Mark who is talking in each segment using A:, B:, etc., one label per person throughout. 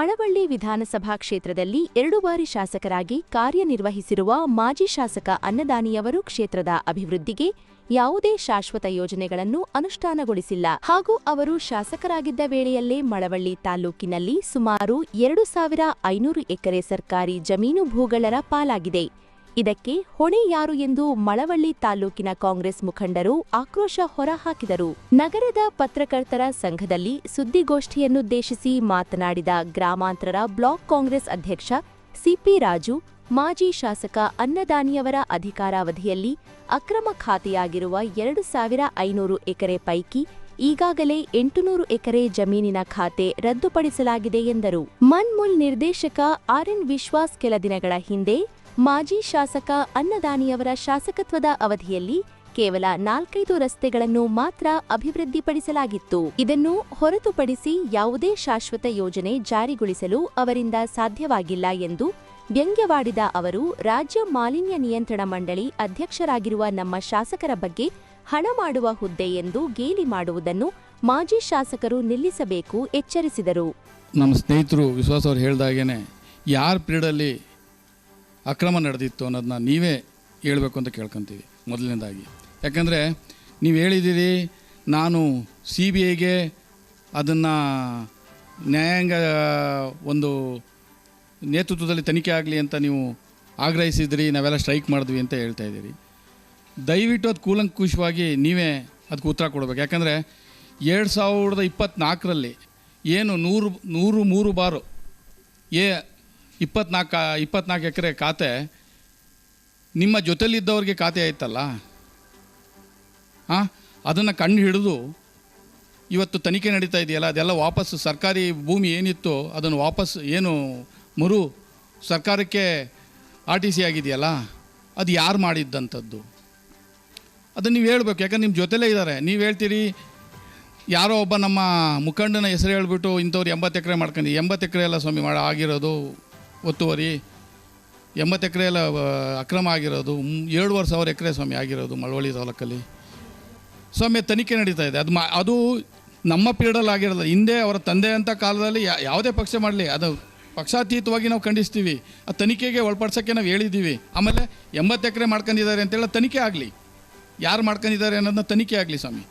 A: ಮಳವಳ್ಳಿ ವಿಧಾನಸಭಾ ಕ್ಷೇತ್ರದಲ್ಲಿ ಎರಡು ಬಾರಿ ಶಾಸಕರಾಗಿ ಕಾರ್ಯನಿರ್ವಹಿಸಿರುವ ಮಾಜಿ ಶಾಸಕ ಅನ್ನದಾನಿಯವರು ಕ್ಷೇತ್ರದ ಅಭಿವೃದ್ಧಿಗೆ ಯಾವುದೇ ಶಾಶ್ವತ ಯೋಜನೆಗಳನ್ನು ಅನುಷ್ಠಾನಗೊಳಿಸಿಲ್ಲ. ಹಾಗೂ ಅವರು ಶಾಸಕರಾಗಿದ್ದ ವೇಳೆಯಲ್ಲೇ ಮಳವಳ್ಳಿ ತಾಲೂಕಿನಲ್ಲಿ ಸುಮಾರು ಎರಡು ಸಾವಿರ ಐನೂರು ಎಕರೆ ಸರ್ಕಾರಿ ಜಮೀನು ಭೂಗಳರ ಪಾಲಾಗಿದೆ. ಇದಕ್ಕೆ ಹೊಣೆ ಯಾರು ಎಂದು ಮಳವಳ್ಳಿ ತಾಲೂಕಿನ ಕಾಂಗ್ರೆಸ್ ಮುಖಂಡರು ಆಕ್ರೋಶ ಹೊರಹಾಕಿದರು. ನಗರದ ಪತ್ರಕರ್ತರ ಸಂಘದಲ್ಲಿ ಸುದ್ದಿಗೋಷ್ಠಿಯನ್ನುದ್ದೇಶಿಸಿ ಮಾತನಾಡಿದ ಗ್ರಾಮಾಂತರ ಬ್ಲಾಕ್ ಕಾಂಗ್ರೆಸ್ ಅಧ್ಯಕ್ಷ ಸಿಪಿ ರಾಜು, ಮಾಜಿ ಶಾಸಕ ಅನ್ನದಾನಿಯವರ ಅಧಿಕಾರಾವಧಿಯಲ್ಲಿ ಅಕ್ರಮ ಖಾತೆಯಾಗಿರುವ ಎರಡು ಸಾವಿರ ಐನೂರು ಎಕರೆ ಪೈಕಿ ಈಗಾಗಲೇ ಎಂಟುನೂರು ಎಕರೆ ಜಮೀನಿನ ಖಾತೆ ರದ್ದುಪಡಿಸಲಾಗಿದೆ ಎಂದರು. ಮನ್ಮುಲ್ ನಿರ್ದೇಶಕ ಆರ್ಎನ್ ವಿಶ್ವಾಸ್ ಕೆಲ ದಿನಗಳ ಹಿಂದೆ ಮಾಜಿ ಶಾಸಕ ಅನ್ನದಾನಿಯವರ ಶಾಸಕತ್ವದ ಅವಧಿಯಲ್ಲಿ ಕೇವಲ ನಾಲ್ಕೈದು ರಸ್ತೆಗಳನ್ನು ಮಾತ್ರ ಅಭಿವೃದ್ಧಿಪಡಿಸಲಾಗಿತ್ತು. ಇದನ್ನು ಹೊರತುಪಡಿಸಿ ಯಾವುದೇ ಶಾಶ್ವತ ಯೋಜನೆ ಜಾರಿಗೊಳಿಸಲು ಅವರಿಂದ ಸಾಧ್ಯವಾಗಿಲ್ಲ ಎಂದು ವ್ಯಂಗ್ಯವಾಡಿದ ಅವರು, ರಾಜ್ಯ ಮಾಲಿನ್ಯ ನಿಯಂತ್ರಣ ಮಂಡಳಿ ಅಧ್ಯಕ್ಷರಾಗಿರುವ ನಮ್ಮ ಶಾಸಕರ ಬಗ್ಗೆ ಹಣ ಮಾಡುವ ಹುದ್ದೆ ಎಂದು ಗೇಲಿ ಮಾಡುವುದನ್ನು ಮಾಜಿ ಶಾಸಕರು ನಿಲ್ಲಿಸಬೇಕು ಎಚ್ಚರಿಸಿದರು.
B: ನಮ್ಮ ಸ್ನೇಹಿತರು ವಿಶ್ವಾಸ ಅವರು ಹೇಳಿದಾಗೇನೆ, ಯಾರ ಪೀರಿಯಡಲ್ಲಿ ಅಕ್ರಮ ನಡೆದಿತ್ತು ಅನ್ನೋದನ್ನ ನೀವೇ ಹೇಳಬೇಕು ಅಂತ ಕೇಳ್ಕೊತೀವಿ ಮೊದಲನೇದಾಗಿ. ಯಾಕಂದರೆ ನೀವು ಹೇಳಿದ್ದೀರಿ, ನಾನು ಸಿ ಬಿ ಐಗೆ ಅದನ್ನು ನ್ಯಾಯಾಂಗ, ಒಂದು ನೇತೃತ್ವದಲ್ಲಿ ತನಿಖೆ ಆಗಲಿ ಅಂತ ನೀವು ಆಗ್ರಹಿಸಿದ್ರಿ, ನಾವೆಲ್ಲ ಸ್ಟ್ರೈಕ್ ಮಾಡಿದ್ವಿ ಅಂತ ಹೇಳ್ತಾ ಇದ್ದೀರಿ. ದಯವಿಟ್ಟು ಅದು ಕೂಲಂಕುಷವಾಗಿ ನೀವೇ ಅದಕ್ಕೆ ಉತ್ತರ ಕೊಡಬೇಕು. ಯಾಕಂದರೆ ಎರಡು ಸಾವಿರದ ಇಪ್ಪತ್ತ್ನಾಲ್ಕರಲ್ಲಿ ಏನು ನೂರು ನೂರು, ಮೂರು ಬಾರು ಏ ಇಪ್ಪತ್ನಾಲ್ಕು ಇಪ್ಪತ್ನಾಲ್ಕು ಎಕರೆ ಖಾತೆ, ನಿಮ್ಮ ಜೊತೆಲಿದ್ದವ್ರಿಗೆ ಖಾತೆ ಆಯ್ತಲ್ಲ? ಹಾಂ ಅದನ್ನು ಕಂಡು ಹಿಡಿದು ಇವತ್ತು ತನಿಖೆ ನಡೀತಾ ಇದೆಯಲ್ಲ, ಅದೆಲ್ಲ ವಾಪಸ್ ಸರ್ಕಾರಿ ಭೂಮಿ ಏನಿತ್ತು ಅದನ್ನು ವಾಪಸ್ ಏನು ಮರು ಸರ್ಕಾರಕ್ಕೆ ಆರ್ ಟಿ ಸಿ ಆಗಿದೆಯಲ್ಲ, ಅದು ಯಾರು ಮಾಡಿದ್ದಂಥದ್ದು? ಅದನ್ನು ನೀವು ಹೇಳ್ಬೇಕು, ಯಾಕಂದ್ರೆ ನಿಮ್ಮ ಜೊತೆಲೇ ಇದ್ದಾರೆ. ನೀವು ಹೇಳ್ತೀರಿ, ಯಾರೋ ಒಬ್ಬ ನಮ್ಮ ಮುಖಂಡನ ಹೆಸರು ಹೇಳ್ಬಿಟ್ಟು ಇಂಥವ್ರು ಎಂಬತ್ತು ಎಕರೆ ಮಾಡ್ಕೊಂಡು ಎಂಬತ್ತು ಎಕರೆ ಎಲ್ಲ ಸ್ವಾಮಿ, ಮಾಡಿ ಆಗಿರೋದು. ಒತ್ತುವರಿ, ಎಂಬತ್ತು ಎಕರೆ ಎಲ್ಲ ಅಕ್ರಮ ಆಗಿರೋದು ಎರಡೂವರೆ ಸಾವಿರ ಎಕರೆ ಸ್ವಾಮಿ ಆಗಿರೋದು ಮಳವಳ್ಳಿ ತಾಲೂಕಲ್ಲಿ. ಸ್ವಾಮಿ ತನಿಖೆ ನಡೀತಾ ಇದೆ. ಅದು ಮಾ, ಅದು ನಮ್ಮ ಪೀರಿಯಡಲ್ಲಿ ಆಗಿರೋದು. ಹಿಂದೆ ಅವರ ತಂದೆ ಅಂತ ಕಾಲದಲ್ಲಿ ಯಾವುದೇ ಪಕ್ಷ ಮಾಡಲಿ, ಅದು ಪಕ್ಷಾತೀತವಾಗಿ ನಾವು ಖಂಡಿಸ್ತೀವಿ. ಆ ತನಿಖೆಗೆ ಒಳಪಡ್ಸೋಕ್ಕೆ ನಾವು ಹೇಳಿದ್ದೀವಿ. ಆಮೇಲೆ ಎಂಬತ್ತು ಎಕರೆ ಮಾಡ್ಕೊಂಡಿದ್ದಾರೆ ಅಂತೇಳಿ ತನಿಖೆ ಆಗಲಿ. ಯಾರು ಮಾಡ್ಕೊಂಡಿದ್ದಾರೆ ಅನ್ನೋದನ್ನ ತನಿಖೆ ಆಗಲಿ ಸ್ವಾಮಿ.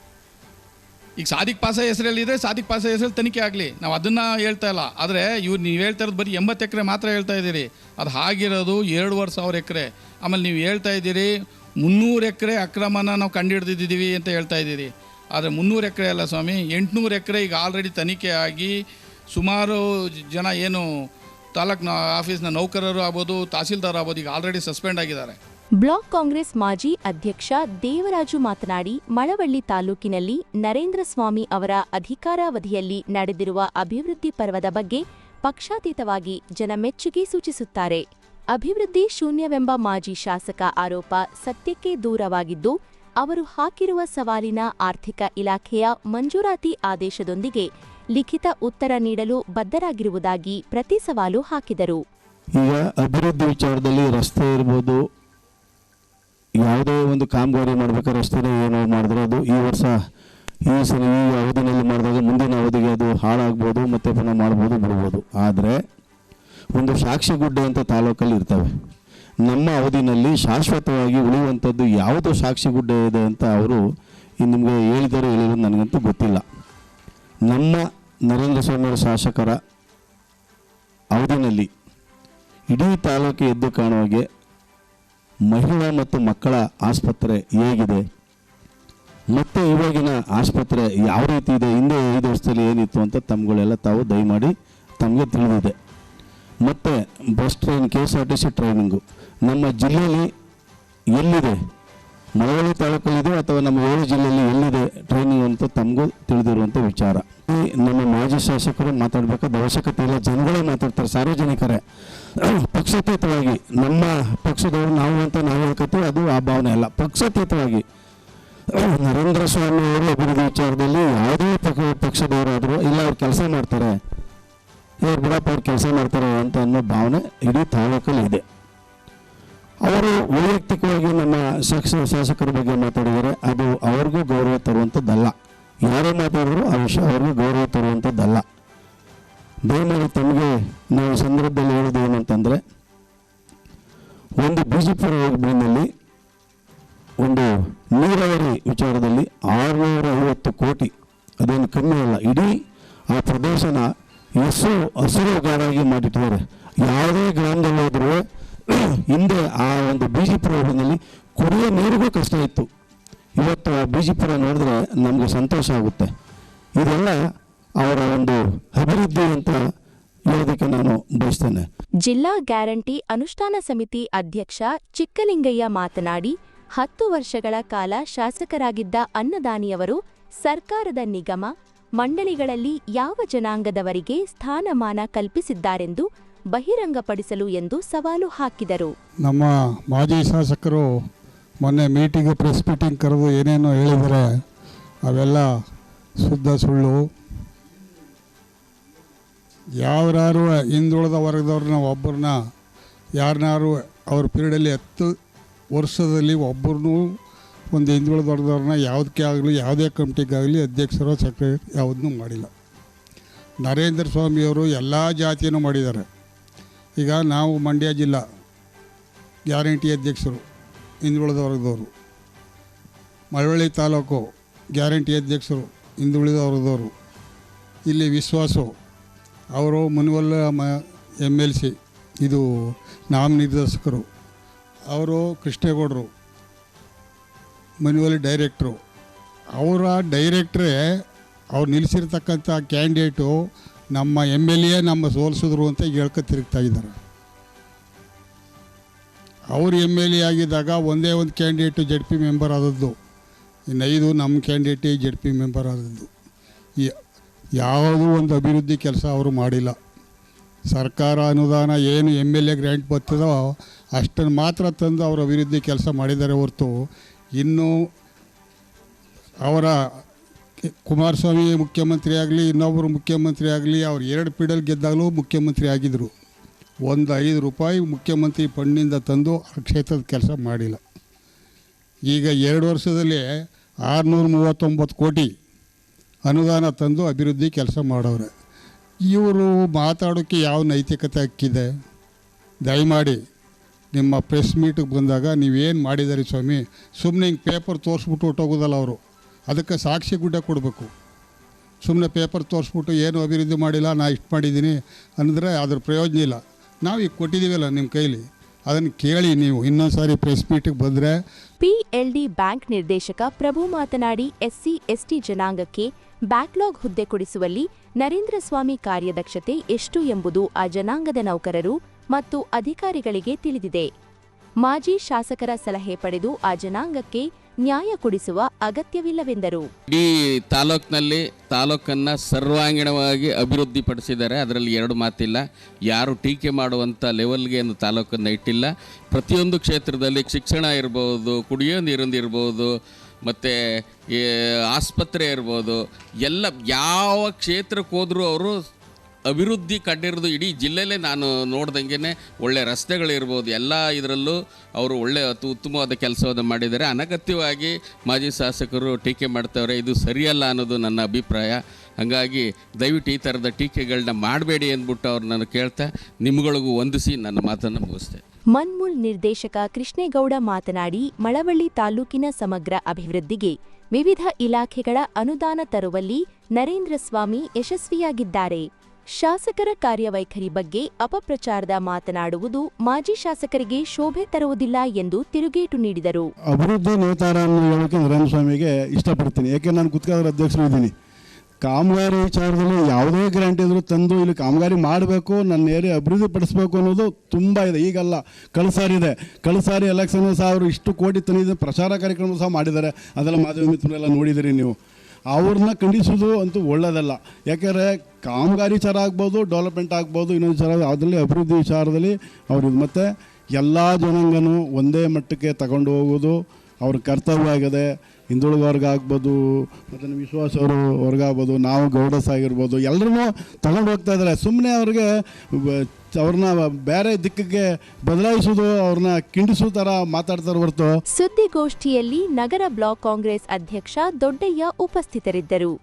B: ಈಗ ಸಾದಿಕ್ ಪಾಸ ಹೆಸರಲ್ಲಿದೆ ಸಾದಿಕ್ ಪಾಸ ಹೆಸರಲ್ಲಿ ತನಿಖೆ ಆಗಲಿ. ನಾವು ಅದನ್ನು ಹೇಳ್ತಾ ಇಲ್ಲ. ಆದರೆ ಇವ್ರು ನೀವು ಹೇಳ್ತಾ ಇರೋದು ಬರೀ ಎಂಬತ್ತು ಎಕರೆ ಮಾತ್ರ ಹೇಳ್ತಾ ಇದ್ದೀರಿ. ಅದು ಆಗಿರೋದು ಎರಡೂವರೆ ಸಾವಿರ ಎಕರೆ. ಆಮೇಲೆ ನೀವು ಹೇಳ್ತಾ ಇದ್ದೀರಿ ಮುನ್ನೂರು ಎಕರೆ ಅಕ್ರಮನ ನಾವು ಕಂಡುಹಿಡ್ದಿದ್ದೀವಿ ಅಂತ ಹೇಳ್ತಾ ಇದ್ದೀರಿ. ಆದರೆ ಮುನ್ನೂರು ಎಕರೆ ಅಲ್ಲ ಸ್ವಾಮಿ, ಎಂಟುನೂರು ಎಕರೆ ಈಗ ಆಲ್ರೆಡಿ ತನಿಖೆ ಆಗಿ ಸುಮಾರು ಜನ ಏನು ತಾಲೂಕ್ನ ಆಫೀಸ್ನ ನೌಕರರು ಆಗ್ಬೋದು, ತಹಸೀಲ್ದಾರ್ ಆಗ್ಬೋದು ಈಗ ಆಲ್ರೆಡಿ ಸಸ್ಪೆಂಡ್ ಆಗಿದ್ದಾರೆ.
A: ಬ್ಲಾಕ್ ಕಾಂಗ್ರೆಸ್ ಮಾಜಿ ಅಧ್ಯಕ್ಷ ದೇವರಾಜು ಮಾತನಾಡಿ, ಮಳವಳ್ಳಿ ತಾಲೂಕಿನಲ್ಲಿ ನರೇಂದ್ರ ಸ್ವಾಮಿ ಅವರ ಅಧಿಕಾರಾವಧಿಯಲ್ಲಿ ನಡೆದಿರುವ ಅಭಿವೃದ್ಧಿ ಪರ್ವದ ಬಗ್ಗೆ ಪಕ್ಷಾತೀತವಾಗಿ ಜನ ಮೆಚ್ಚುಗೆ ಸೂಚಿಸುತ್ತಾರೆ. ಅಭಿವೃದ್ಧಿ ಶೂನ್ಯವೆಂಬ ಮಾಜಿ ಶಾಸಕ ಆರೋಪ ಸತ್ಯಕ್ಕೆ ದೂರವಾಗಿದ್ದು, ಅವರು ಹಾಕಿರುವ ಸವಾಲಿನ ಆರ್ಥಿಕ ಇಲಾಖೆಯ ಮಂಜೂರಾತಿ ಆದೇಶದೊಂದಿಗೆ ಲಿಖಿತ ಉತ್ತರ ನೀಡಲು ಬದ್ಧರಾಗಿರುವುದಾಗಿ ಪ್ರತಿ ಸವಾಲು ಹಾಕಿದರು.
C: ಈಗ ಅಭಿವೃದ್ಧಿ ವಿಚಾರದಲ್ಲಿ ರಸ್ತೆ ಇರ್ಬೋದು ಯಾವುದೇ ಒಂದು ಕಾಮಗಾರಿ ಮಾಡ್ಬೇಕಾದ್ರೆ ಅಷ್ಟೇ ಏನೋ ಮಾಡಿದ್ರೆ ಅದು ಈ ವರ್ಷ ಈ ಸಲ ಈ ಅವಧಿನಲ್ಲಿ ಮಾಡಿದಾಗ ಮುಂದಿನ ಅವಧಿಗೆ ಅದು ಹಾಳಾಗ್ಬೋದು ಮತ್ತು ಪುನಃ ಮಾಡ್ಬೋದು ಬಿಡ್ಬೋದು. ಆದರೆ ಒಂದು ಸಾಕ್ಷಿಗುಡ್ಡೆ ಅಂತ ತಾಲೂಕಲ್ಲಿ ಇರ್ತವೆ. ನಮ್ಮ ಅವಧಿನಲ್ಲಿ ಶಾಶ್ವತವಾಗಿ ಉಳಿಯುವಂಥದ್ದು ಯಾವುದು ಸಾಕ್ಷಿಗುಡ್ಡೆ ಇದೆ ಅಂತ ಅವರು ನಿಮಗೆ ಹೇಳಿದರು ಹೇಳಿರೋದು ನನಗಂತೂ ಗೊತ್ತಿಲ್ಲ. ನಮ್ಮ ನರೇಂದ್ರ ಸ್ವಾಮಿಯವರ ಶಾಸಕರ ಅವಧಿನಲ್ಲಿ ಇಡೀ ತಾಲೂಕು ಎದ್ದು ಕಾಣುವಾಗೆ ಮಹಿಳಾ ಮತ್ತು ಮಕ್ಕಳ ಆಸ್ಪತ್ರೆ ಹೇಗಿದೆ? ಮತ್ತು ಇವಾಗಿನ ಆಸ್ಪತ್ರೆ ಯಾವ ರೀತಿ ಇದೆ? ಹಿಂದೆ ಐದು ವರ್ಷದಲ್ಲಿ ಏನಿತ್ತು ಅಂತ ತಮ್ಗಳೆಲ್ಲ ತಾವು ದಯಮಾಡಿ ತಮಗೆ ತಿಳಿದಿದೆ. ಮತ್ತು bus train K S R T C training. ನಮ್ಮ ಜಿಲ್ಲೆಯಲ್ಲಿ ಎಲ್ಲಿದೆ? ಮಳವಳ್ಳಿ ತಾಲೂಕಲ್ಲಿದೆ ಅಥವಾ ನಮ್ಮ ಏಳು ಜಿಲ್ಲೆಯಲ್ಲಿ ಎಲ್ಲಿದೆ ಟ್ರೈನಿಂಗ್ ಅಂತ ತಮಗೂ ತಿಳಿದಿರುವಂಥ ವಿಚಾರ. ನಮ್ಮ ಮಾಜಿ ಶಾಸಕರು ಮಾತಾಡಬೇಕಾದ ಅವಶ್ಯಕತೆ ಇಲ್ಲ. ಜನಗಳೇ ಮಾತಾಡ್ತಾರೆ. ಸಾರ್ವಜನಿಕರೇ. ಪಕ್ಷಾತೀತವಾಗಿ, ನಮ್ಮ ಪಕ್ಷದವರು ನಾವು ಅಂತ ನಾವು ಹೇಳ್ಕೊತೀವಿ, ಅದು ಆ ಭಾವನೆ ಅಲ್ಲ. ಪಕ್ಷಾತೀತವಾಗಿ, ನರೇಂದ್ರ ಸ್ವಾಮಿ ಅವರು ಅಭಿವೃದ್ಧಿ ವಿಚಾರದಲ್ಲಿ ಯಾವುದೇ ಪಕ್ಷ ಪಕ್ಷದವರಾದರೂ ಇಲ್ಲ, ಅವ್ರು ಕೆಲಸ ಮಾಡ್ತಾರೆ. ಇವ್ರು ಬಿಡಪ್ಪ, ಅವ್ರು ಕೆಲಸ ಮಾಡ್ತಾರೆ ಅಂತ ಅನ್ನೋ ಭಾವನೆ ಇಡೀ ತಾಲೂಕಲ್ಲಿ ಇದೆ. ಅವರು ವೈಯಕ್ತಿಕವಾಗಿ ನಮ್ಮ ಶಾಸ ಶಾಸಕರ ಬಗ್ಗೆ ಮಾತಾಡಿದರೆ ಅದು ಅವ್ರಿಗೂ ಗೌರವ ತರುವಂಥದ್ದಲ್ಲ. ಯಾರೇ ಮಾತಾಡಿದ್ರು ಆ ವಿಷಯ ಅವ್ರಿಗೂ ಗೌರವ ತರುವಂಥದ್ದಲ್ಲ.
D: ದಯಮಾಡಿ ತಮಗೆ ನಾವು ಸಂದರ್ಭದಲ್ಲಿ ಹೇಳೋದು ಏನಂತಂದರೆ, ಒಂದು ಬಿ ಜೆ ಪಿ ಒಂದು ನೀರಾವರಿ ವಿಚಾರದಲ್ಲಿ ಆರುನೂರ ಐವತ್ತು ಕೋಟಿ, ಅದೇನು ಕಮ್ಮಿ ಅಲ್ಲ, ಇಡೀ ಆ ಪ್ರದೇಶನ ಎಷ್ಟು ಹಸಿರುಗಾರಾಗಿ ಮಾಡಿಟ್ಟಿದ್ದಾರೆ. ಯಾವುದೇ ಗ್ರಾಮದಲ್ಲಿ ಹೋದರೂ ಹಿಂದೆ ಆ ಒಂದು ಬಿ ಜೆ ಪಿ ಹೋಬಳಿನಲ್ಲಿ ಕುಡಿಯೋ ನೀರಿಗೂ ಕಷ್ಟ ಇತ್ತು. ಇವತ್ತು ಆ ಬಿ ಜೆ ಪಿ ನೋಡಿದ್ರೆ ನಮಗೆ ಸಂತೋಷ ಆಗುತ್ತೆ. ಇದೆಲ್ಲ ಅವರ ಒಂದು ಅಭಿವೃದ್ಧಿ ಅಂತ ಹೇಳೋದಕ್ಕೆ ನಾನು ಬಯಸ್ತೇನೆ.
A: ಜಿಲ್ಲಾ ಗ್ಯಾರಂಟಿ ಅನುಷ್ಠಾನ ಸಮಿತಿ ಅಧ್ಯಕ್ಷ ಚಿಕ್ಕಲಿಂಗಯ್ಯ ಮಾತನಾಡಿ ಹತ್ತು ವರ್ಷಗಳ ಕಾಲ ಶಾಸಕರಾಗಿದ್ದ ಅನ್ನದಾನಿಯವರು ಸರ್ಕಾರದ ನಿಗಮ ಮಂಡಳಿಗಳಲ್ಲಿ ಯಾವ ಜನಾಂಗದವರಿಗೆ ಸ್ಥಾನಮಾನ ಕಲ್ಪಿಸಿದ್ದಾರೆಂದು ಬಹಿರಂಗಪಡಿಸಲು ಎಂದು ಸವಾಲು ಹಾಕಿದರು.
E: ನಮ್ಮ ಮಾಜಿ ಶಾಸಕರು ಮೊನ್ನೆ ಮೀಟಿಂಗ್ ಪ್ರೆಸ್ ಮೀಟಿಂಗ್ ಕರೆದು ಏನೇನೋ ಹೇಳಿದರೆ ಅವೆಲ್ಲ ಶುದ್ಧ ಸುಳ್ಳು. ಯಾವ್ಯಾರು ಹಿಂದುಳಿದ ವರ್ಗದವ್ರನ್ನ ಒಬ್ಬರನ್ನ ಯಾರನ್ನಾರು ಅವ್ರ ಪೀರಿಯಡಲ್ಲಿ ಹತ್ತು ವರ್ಷದಲ್ಲಿ ಒಬ್ಬರನ್ನೂ ಒಂದು ಹಿಂದುಳಿದ ವರ್ಗದವ್ರನ್ನ ಯಾವುದಕ್ಕೆ ಆಗಲಿ, ಯಾವುದೇ ಕಮಿಟಿಗಾಗಲಿ ಅಧ್ಯಕ್ಷರು ಸೆಕ್ರೆಟರಿ ಯಾವುದನ್ನೂ ಮಾಡಿಲ್ಲ. ನರೇಂದ್ರ ಸ್ವಾಮಿಯವರು ಎಲ್ಲ ಜಾತಿಯನ್ನು ಮಾಡಿದ್ದಾರೆ. ಈಗ ನಾವು ಮಂಡ್ಯ ಜಿಲ್ಲಾ ಗ್ಯಾರಂಟಿ ಅಧ್ಯಕ್ಷರು, ಹಿಂದುಳಿದ ವರ್ಗದವರು. ಮಳವಳ್ಳಿ ತಾಲೂಕು ಗ್ಯಾರಂಟಿ ಅಧ್ಯಕ್ಷರು, ಹಿಂದುಳಿದ ವರ್ಗದವರು. ಇಲ್ಲಿ ವಿಶ್ವಾಸು ಅವರು ಮುನಿವಲ್ಲ ಮ ಎಂ ಎಲ್ ಸಿ ಇದು ನಾಮ ನಿರ್ದೇಶಕರು ಅವರು ಕೃಷ್ಣೇಗೌಡರು, ಮನಿವಲ್ಲಿ ಡೈರೆಕ್ಟ್ರು. ಅವರ ಡೈರೆಕ್ಟ್ರೇ ಅವ್ರು ನಿಲ್ಲಿಸಿರ್ತಕ್ಕಂಥ ಕ್ಯಾಂಡಿಡೇಟು ನಮ್ಮ ಎಂ ಎಲ್ ಎ ನಮ್ಮ ಸೋಲಿಸಿದ್ರು ಅಂತ ಹೇಳ್ಕೊತಿರ್ತಾ ಇದ್ದಾರೆ. ಅವರು ಎಂ ಎಲ್ ಎ ಆಗಿದ್ದಾಗ ಒಂದೇ ಒಂದು ಕ್ಯಾಂಡಿಡೇಟು ಜಡ್ ಪಿ ಮೆಂಬರ್ ಆದದ್ದು. ಇನ್ನೈದು ನಮ್ಮ ಕ್ಯಾಂಡಿಡೇಟೇ ಜಡ್ ಪಿ ಮೆಂಬರ್ ಆದದ್ದು. ಯ- ಯಾವುದೂ ಒಂದು ಅಭಿವೃದ್ಧಿ ಕೆಲಸ ಅವರು ಮಾಡಿಲ್ಲ. ಸರ್ಕಾರ ಅನುದಾನ ಏನು ಎಂ ಎಲ್ ಎ ಗ್ರ್ಯಾಂಟ್ ಬರ್ತದೋ ಅಷ್ಟನ್ನು ಮಾತ್ರ ತಂದು ಅವರು ಅಭಿವೃದ್ಧಿ ಕೆಲಸ ಮಾಡಿದ್ದಾರೆ ಹೊರತು ಇನ್ನೂ ಅವರ ಕುಮಾರಸ್ವಾಮಿ ಮುಖ್ಯಮಂತ್ರಿ ಆಗಲಿ, ಇನ್ನೊಬ್ಬರು ಮುಖ್ಯಮಂತ್ರಿ ಆಗಲಿ, ಅವ್ರು ಎರಡು ಪೀಡಲ್ ಗೆದ್ದಾಗಲೂ ಮುಖ್ಯಮಂತ್ರಿ ಆಗಿದ್ದರು ಒಂದು ಐದು ರೂಪಾಯಿ ಮುಖ್ಯಮಂತ್ರಿ ಫಂಡಿಂದ ತಂದು ಆ ಕ್ಷೇತ್ರದ ಕೆಲಸ ಮಾಡಿಲ್ಲ. ಈಗ ಎರಡು ವರ್ಷದಲ್ಲಿ ಆರುನೂರ ಮೂವತ್ತೊಂಬತ್ತು ಕೋಟಿ ಅನುದಾನ ತಂದು ಅಭಿವೃದ್ಧಿ ಕೆಲಸ ಮಾಡೋರು. ಇವರು ಮಾತಾಡೋಕ್ಕೆ ಯಾವ ನೈತಿಕತೆ ಹಕ್ಕಿದೆ? ದಯಮಾಡಿ ನಿಮ್ಮ ಪ್ರೆಸ್ ಮೀಟಿಗೆ ಬಂದಾಗ ನೀವೇನು ಮಾಡಿದ್ದಾರೆ ಸ್ವಾಮಿ? ಸುಮ್ಮನೆ ಹಿಂಗೆ ಪೇಪರ್ ತೋರಿಸ್ಬಿಟ್ಟು ಹೊಟ್ಟೋಗೋದಲ್ಲ ಅವರು. ಅದಕ್ಕೆ ಸಾಕ್ಷಿ ಗುಡ್ಡ ಕೊಡಬೇಕು. ಸುಮ್ಮನೆ ಪೇಪರ್ ತೋರಿಸ್ಬಿಟ್ಟು ಏನು ಅಭಿವೃದ್ಧಿ ಮಾಡಿಲ್ಲ, ನಾ ಇಷ್ಟು ಮಾಡಿದ್ದೀನಿ ಅಂದರೆ ಅದ್ರ ಪ್ರಯೋಜನ ಇಲ್ಲ. ನಾವು ಈಗ ಕೊಟ್ಟಿದ್ದೀವಲ್ಲ ನಿಮ್ಮ ಕೈಲಿ. ಅದನ್ನು ಕೇಳಿ ನೀವು ಇನ್ನೊಂದು ಸಾರಿ ಪ್ರೆಸ್ ಮೀಟಿಗೆ ಬಂದರೆ.
A: ಪಿಎಲ್ಡಿ ಬ್ಯಾಂಕ್ ನಿರ್ದೇಶಕ ಪ್ರಭು ಮಾತನಾಡಿ, ಎಸ್ಸಿ, ಎಸ್ಟಿ ಜನಾಂಗಕ್ಕೆ ಬ್ಯಾಕ್ಲಾಗ್ ಹುದ್ದೆ ಕೊಡಿಸುವಲ್ಲಿ ನರೇಂದ್ರ ಸ್ವಾಮಿ ಕಾರ್ಯದಕ್ಷತೆ ಎಷ್ಟು ಎಂಬುದು ಆ ಜನಾಂಗದ ನೌಕರರು ಮತ್ತು ಅಧಿಕಾರಿಗಳಿಗೆ ತಿಳಿದಿದೆ. ಮಾಜಿ ಶಾಸಕರ ಸಲಹೆ ಪಡೆದು ಆ ಜನಾಂಗಕ್ಕೆ ನ್ಯಾಯ ಕೊಡಿಸುವ ಅಗತ್ಯವಿಲ್ಲವೆಂದರು.
F: ಈ ತಾಲೂಕಿನಲ್ಲಿ ತಾಲೂಕನ್ನು ಸರ್ವಾಂಗೀಣವಾಗಿ ಅಭಿವೃದ್ಧಿಪಡಿಸಿದ್ದಾರೆ. ಅದರಲ್ಲಿ ಎರಡು ಮಾತಿಲ್ಲ. ಯಾರು ಟೀಕೆ ಮಾಡುವಂಥ ಲೆವೆಲ್ಗೆ ತಾಲೂಕನ್ನು ಇಟ್ಟಿಲ್ಲ. ಪ್ರತಿಯೊಂದು ಕ್ಷೇತ್ರದಲ್ಲಿ ಶಿಕ್ಷಣ ಇರ್ಬೋದು, ಕುಡಿಯೋ ನೀರಿಂದ ಮತ್ತು ಆಸ್ಪತ್ರೆ ಇರ್ಬೋದು, ಎಲ್ಲ ಯಾವ ಕ್ಷೇತ್ರಕ್ಕೆ ಹೋದರೂ ಅವರು ಅಭಿವೃದ್ಧಿ ಕಂಡಿರೋದು ಇಡೀ ಜಿಲ್ಲೆಯಲ್ಲೇ ನಾನು ನೋಡ್ದಂಗೆ ಒಳ್ಳೆ ರಸ್ತೆಗಳಿರ್ಬೋದು, ಎಲ್ಲ ಇದರಲ್ಲೂ ಅವರು ಒಳ್ಳೆ ಅತಿ ಉತ್ತಮವಾದ ಕೆಲಸವನ್ನು ಮಾಡಿದ್ದಾರೆ. ಅನಗತ್ಯವಾಗಿ ಮಾಜಿ ಶಾಸಕರು ಟೀಕೆ ಮಾಡ್ತವ್ರೆ, ಇದು ಸರಿಯಲ್ಲ ಅನ್ನೋದು ನನ್ನ ಅಭಿಪ್ರಾಯ. ಹಾಗಾಗಿ ದಯವಿಟ್ಟು ಈ ಥರದ ಟೀಕೆಗಳನ್ನ ಮಾಡಬೇಡಿ ಅಂದ್ಬಿಟ್ಟು ಅವ್ರು ನಾನು ಕೇಳ್ತಾ, ನಿಮ್ಗಳಿಗೂ ವಂದಿಸಿ ನನ್ನ ಮಾತನ್ನು ಮುಗಿಸ್ತೇನೆ.
A: ಮನ್ಮೂಲ್ ನಿರ್ದೇಶಕ ಕೃಷ್ಣೇಗೌಡ ಮಾತನಾಡಿ, ಮಳವಳ್ಳಿ ತಾಲೂಕಿನ ಸಮಗ್ರ ಅಭಿವೃದ್ಧಿಗೆ ವಿವಿಧ ಇಲಾಖೆಗಳ ಅನುದಾನ ತರುವಲ್ಲಿ ನರೇಂದ್ರ ಸ್ವಾಮಿ ಯಶಸ್ವಿಯಾಗಿದ್ದಾರೆ. ಶಾಸಕರ ಕಾರ್ಯವೈಖರಿ ಬಗ್ಗೆ ಅಪಪ್ರಚಾರದ ಮಾತನಾಡುವುದು ಮಾಜಿ ಶಾಸಕರಿಗೆ ಶೋಭೆ ತರುವುದಿಲ್ಲ ಎಂದು ತಿರುಗೇಟು ನೀಡಿದರು.
D: ಅಭಿವೃದ್ಧಿ ನೇತಾರ ಇಷ್ಟಪಡ್ತೀನಿ. ನಾನು ಅಧ್ಯಕ್ಷರು ಇದ್ದೀನಿ. ಕಾಮಗಾರಿ ವಿಚಾರದಲ್ಲಿ ಯಾವುದೇ ಗ್ರ್ಯಾಂಟ್ ಇದ್ರೂ ತಂದು ಇಲ್ಲಿ ಕಾಮಗಾರಿ ಮಾಡಬೇಕು, ನನ್ನ ಏರಿಯಾ ಅಭಿವೃದ್ಧಿ ಪಡಿಸ್ಬೇಕು ಅನ್ನೋದು ತುಂಬ ಇದೆ. ಈಗಲ್ಲ ಕಳಸಾರಿದೆ ಕಳಸಾರಿ ಎಲೆಕ್ಷನ್ ಸಹ ಅವರು ಇಷ್ಟು ಕೋಟಿ ತಂದಿದ್ದ ಪ್ರಚಾರ ಕಾರ್ಯಕ್ರಮ ಸಹ ಮಾಡಿದ್ದಾರೆ. ಅದೆಲ್ಲ ಮಾಧ್ಯಮ ಮಿತ್ರರೆಲ್ಲ ನೋಡಿದಿರಿ ನೀವು. ಅವ್ರನ್ನ ಖಂಡಿಸೋದು ಅಂತೂ ಒಳ್ಳೆಯದಲ್ಲ ಯಾಕೆಂದರೆ ಕಾಮಗಾರಿ ವಿಚಾರ ಆಗ್ಬೋದು ಡೆವಲಪ್ಮೆಂಟ್ ಆಗ್ಬೋದು, ಇನ್ನೊಂದು ವಿಚಾರ ಅದರಲ್ಲಿ ಅಭಿವೃದ್ಧಿ ವಿಚಾರದಲ್ಲಿ ಅವ್ರಿಗೆ ಮತ್ತು ಎಲ್ಲ ಜನಾಂಗನೂ ಒಂದೇ ಮಟ್ಟಕ್ಕೆ ತಗೊಂಡು ಹೋಗೋದು ಅವ್ರ ಕರ್ತವ್ಯ ಆಗಿದೆ. ಹಿಂದುಳಿದ ವರ್ಗ ಆಗ್ಬೋದು ಮತ್ತು ನಮ್ಮ ವಿಶ್ವಾಸ ಅವರು ವರ್ಗ ಆಗ್ಬೋದು ನಾವು ಗೌಡಸ್ ಆಗಿರ್ಬೋದು ಎಲ್ಲರೂ ತಗೊಂಡು ಹೋಗ್ತಾ ಇದ್ದಾರೆ. ಸುಮ್ಮನೆ ಅವ್ರಿಗೆ ಅವ್ರನ್ನ ಬೇರೆ ದಿಕ್ಕಿಗೆ ಬದಲಾಯಿಸೋದು, ಅವ್ರನ್ನ ಕಿಂಡಿಸೋ ಥರ ಮಾತಾಡ್ತಾರೆ ಹೊರತು.
A: ಸುದ್ದಿಗೋಷ್ಠಿಯಲ್ಲಿ ನಗರ ಬ್ಲಾಕ್ ಕಾಂಗ್ರೆಸ್ ಅಧ್ಯಕ್ಷ ದೊಡ್ಡಯ್ಯ ಉಪಸ್ಥಿತರಿದ್ದರು.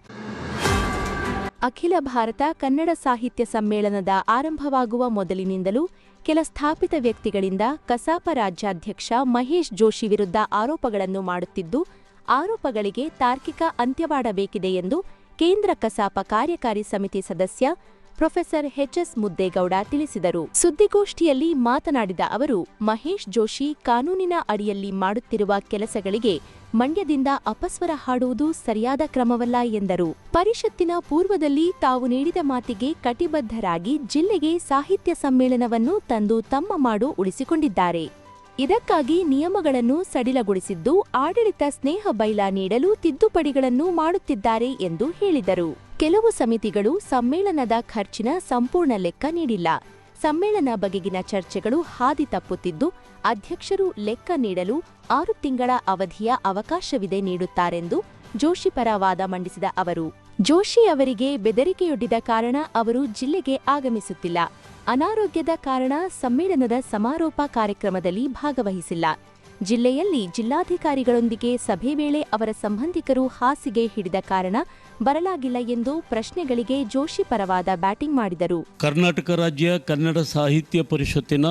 A: ಅಖಿಲ ಭಾರತ ಕನ್ನಡ ಸಾಹಿತ್ಯ ಸಮ್ಮೇಳನದ ಆರಂಭವಾಗುವ ಮೊದಲಿನಿಂದಲೂ ಕೆಲ ಸ್ಥಾಪಿತ ವ್ಯಕ್ತಿಗಳಿಂದ ಕಸಾಪ ರಾಜ್ಯಾಧ್ಯಕ್ಷ ಮಹೇಶ್ ಜೋಶಿ ವಿರುದ್ಧ ಆರೋಪಗಳನ್ನು ಮಾಡುತ್ತಿದ್ದು ಆರೋಪಗಳಿಗೆ ತಾರ್ಕಿಕ ಅಂತ್ಯವಾಡಬೇಕಿದೆ ಎಂದು ಕೇಂದ್ರ ಕಸಾಪ ಕಾರ್ಯಕಾರಿ ಸಮಿತಿ ಸದಸ್ಯ ಪ್ರೊಫೆಸರ್ ಎಚ್ಎಸ್ ಮುದ್ದೇಗೌಡ ತಿಳಿಸಿದರು. ಸುದ್ದಿಗೋಷ್ಠಿಯಲ್ಲಿ ಮಾತನಾಡಿದ ಅವರು, ಮಹೇಶ್ ಜೋಶಿ ಕಾನೂನಿನ ಅಡಿಯಲ್ಲಿ ಮಾಡುತ್ತಿರುವ ಕೆಲಸಗಳಿಗೆ ಮಂಡ್ಯದಿಂದ ಅಪಸ್ವರ ಹಾಡುವುದು ಸರಿಯಾದ ಕ್ರಮವಲ್ಲ ಎಂದರು. ಪರಿಷತ್ತಿನ ಪೂರ್ವದಲ್ಲಿ ತಾವು ನೀಡಿದ ಮಾತಿಗೆ ಕಟಿಬದ್ಧರಾಗಿ ಜಿಲ್ಲೆಗೆ ಸಾಹಿತ್ಯ ಸಮ್ಮೇಳನವನ್ನು ತಂದು ತಮ್ಮ ಮಾಡು ಉಳಿಸಿಕೊಂಡಿದ್ದಾರೆ. ಇದಕ್ಕಾಗಿ ನಿಯಮಗಳನ್ನು ಸಡಿಲಗೊಳಿಸಿದ್ದು ಆಡಳಿತ ಸ್ನೇಹ ಬೈಲ ನೀಡಲು ತಿದ್ದುಪಡಿಗಳನ್ನು ಮಾಡುತ್ತಿದ್ದಾರೆ ಎಂದು ಹೇಳಿದರು. ಕೆಲವು ಸಮಿತಿಗಳು ಸಮ್ಮೇಳನದ ಖರ್ಚಿನ ಸಂಪೂರ್ಣ ಲೆಕ್ಕ ನೀಡಿಲ್ಲ. ಸಮ್ಮೇಳನ ಬಗೆಗಿನ ಚರ್ಚೆಗಳು ಹಾದಿ ತಪ್ಪುತ್ತಿದ್ದು ಅಧ್ಯಕ್ಷರು ಲೆಕ್ಕ ನೀಡಲು ಆರು ತಿಂಗಳ ಅವಧಿಯ ಅವಕಾಶವಿದೆ ನೀಡುತ್ತಾರೆಂದು ಜೋಶಿ ಪರ ವಾದ ಮಂಡಿಸಿದ ಅವರು. ಜೋಶಿ ಅವರಿಗೆ ಬೆದರಿಕೆಯೊಡ್ಡಿದ ಕಾರಣ ಅವರು ಜಿಲ್ಲೆಗೆ ಆಗಮಿಸುತ್ತಿಲ್ಲ. ಅನಾರೋಗ್ಯದ ಕಾರಣ ಸಮ್ಮೇಳನದ ಸಮಾರೋಪ ಕಾರ್ಯಕ್ರಮದಲ್ಲಿ ಭಾಗವಹಿಸಿಲ್ಲ. ಜಿಲ್ಲೆಯಲ್ಲಿ ಜಿಲ್ಲಾಧಿಕಾರಿಗಳೊಂದಿಗೆ ಸಭೆ ವೇಳೆ ಅವರ ಸಂಬಂಧಿಕರು ಹಾಸಿಗೆ ಹಿಡಿದ ಕಾರಣ ಬರಲಾಗಿಲ್ಲ ಎಂದು ಪ್ರಶ್ನೆಗಳಿಗೆ ಜೋಶಿ ಪರವಾದ ಬ್ಯಾಟಿಂಗ್ ಮಾಡಿದರು.
G: ಕರ್ನಾಟಕ ರಾಜ್ಯ ಕನ್ನಡ ಸಾಹಿತ್ಯ ಪರಿಷತ್ತಿನ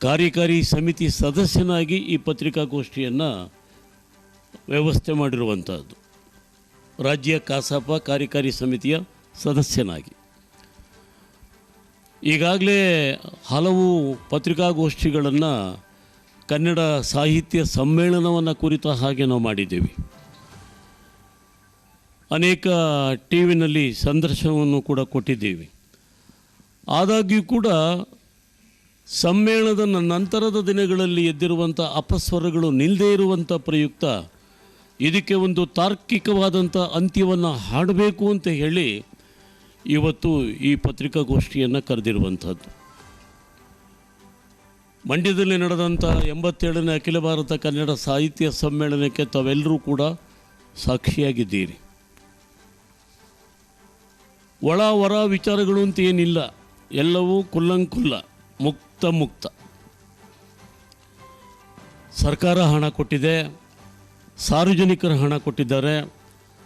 G: ಕಾರ್ಯಕಾರಿ ಸಮಿತಿ ಸದಸ್ಯನಾಗಿ ಈ ಪತ್ರಿಕಾಗೋಷ್ಠಿಯನ್ನು ವ್ಯವಸ್ಥೆ ಮಾಡಿರುವಂಥದ್ದು ರಾಜ್ಯ ಕಸಾಪ ಕಾರ್ಯಕಾರಿ ಸಮಿತಿಯ ಸದಸ್ಯನಾಗಿ. ಈಗಾಗಲೇ ಹಲವು ಪತ್ರಿಕಾಗೋಷ್ಠಿಗಳನ್ನು ಕನ್ನಡ ಸಾಹಿತ್ಯ ಸಮ್ಮೇಳನವನ್ನು ಕುರಿತ ಹಾಗೆ ನಾವು ಮಾಡಿದ್ದೇವೆ. ಅನೇಕ ಟಿ ವಿನಲ್ಲಿ ಸಂದರ್ಶನವನ್ನು ಕೂಡ ಕೊಟ್ಟಿದ್ದೀವಿ. ಆದಾಗ್ಯೂ ಕೂಡ ಸಮ್ಮೇಳನದ ನಂತರದ ದಿನಗಳಲ್ಲಿ ಎದ್ದಿರುವಂಥ ಅಪಸ್ವರಗಳು ನಿಲ್ಲದೇ ಇರುವಂಥ ಪ್ರಯುಕ್ತ ಇದಕ್ಕೆ ಒಂದು ತಾರ್ಕಿಕವಾದಂಥ ಅಂತ್ಯವನ್ನು ಹಾಡಬೇಕು ಅಂತ ಹೇಳಿ ಇವತ್ತು ಈ ಪತ್ರಿಕಾಗೋಷ್ಠಿಯನ್ನು ಕರೆದಿರುವಂಥದ್ದು. ಮಂಡ್ಯದಲ್ಲಿ ನಡೆದಂಥ ಎಂಬತ್ತೇಳನೇ ಅಖಿಲ ಭಾರತ ಕನ್ನಡ ಸಾಹಿತ್ಯ ಸಮ್ಮೇಳನಕ್ಕೆ ತಾವೆಲ್ಲರೂ ಕೂಡ ಸಾಕ್ಷಿಯಾಗಿದ್ದೀರಿ. ಒಳ ಹೊರ ವಿಚಾರಗಳು ಅಂತ ಏನಿಲ್ಲ, ಎಲ್ಲವೂ ಕುಲ್ಲಂಕುಲ್ಲ, ಮುಕ್ತ ಮುಕ್ತ. ಸರ್ಕಾರ ಹಣ ಕೊಟ್ಟಿದೆ, ಸಾರ್ವಜನಿಕರು ಹಣ ಕೊಟ್ಟಿದ್ದಾರೆ,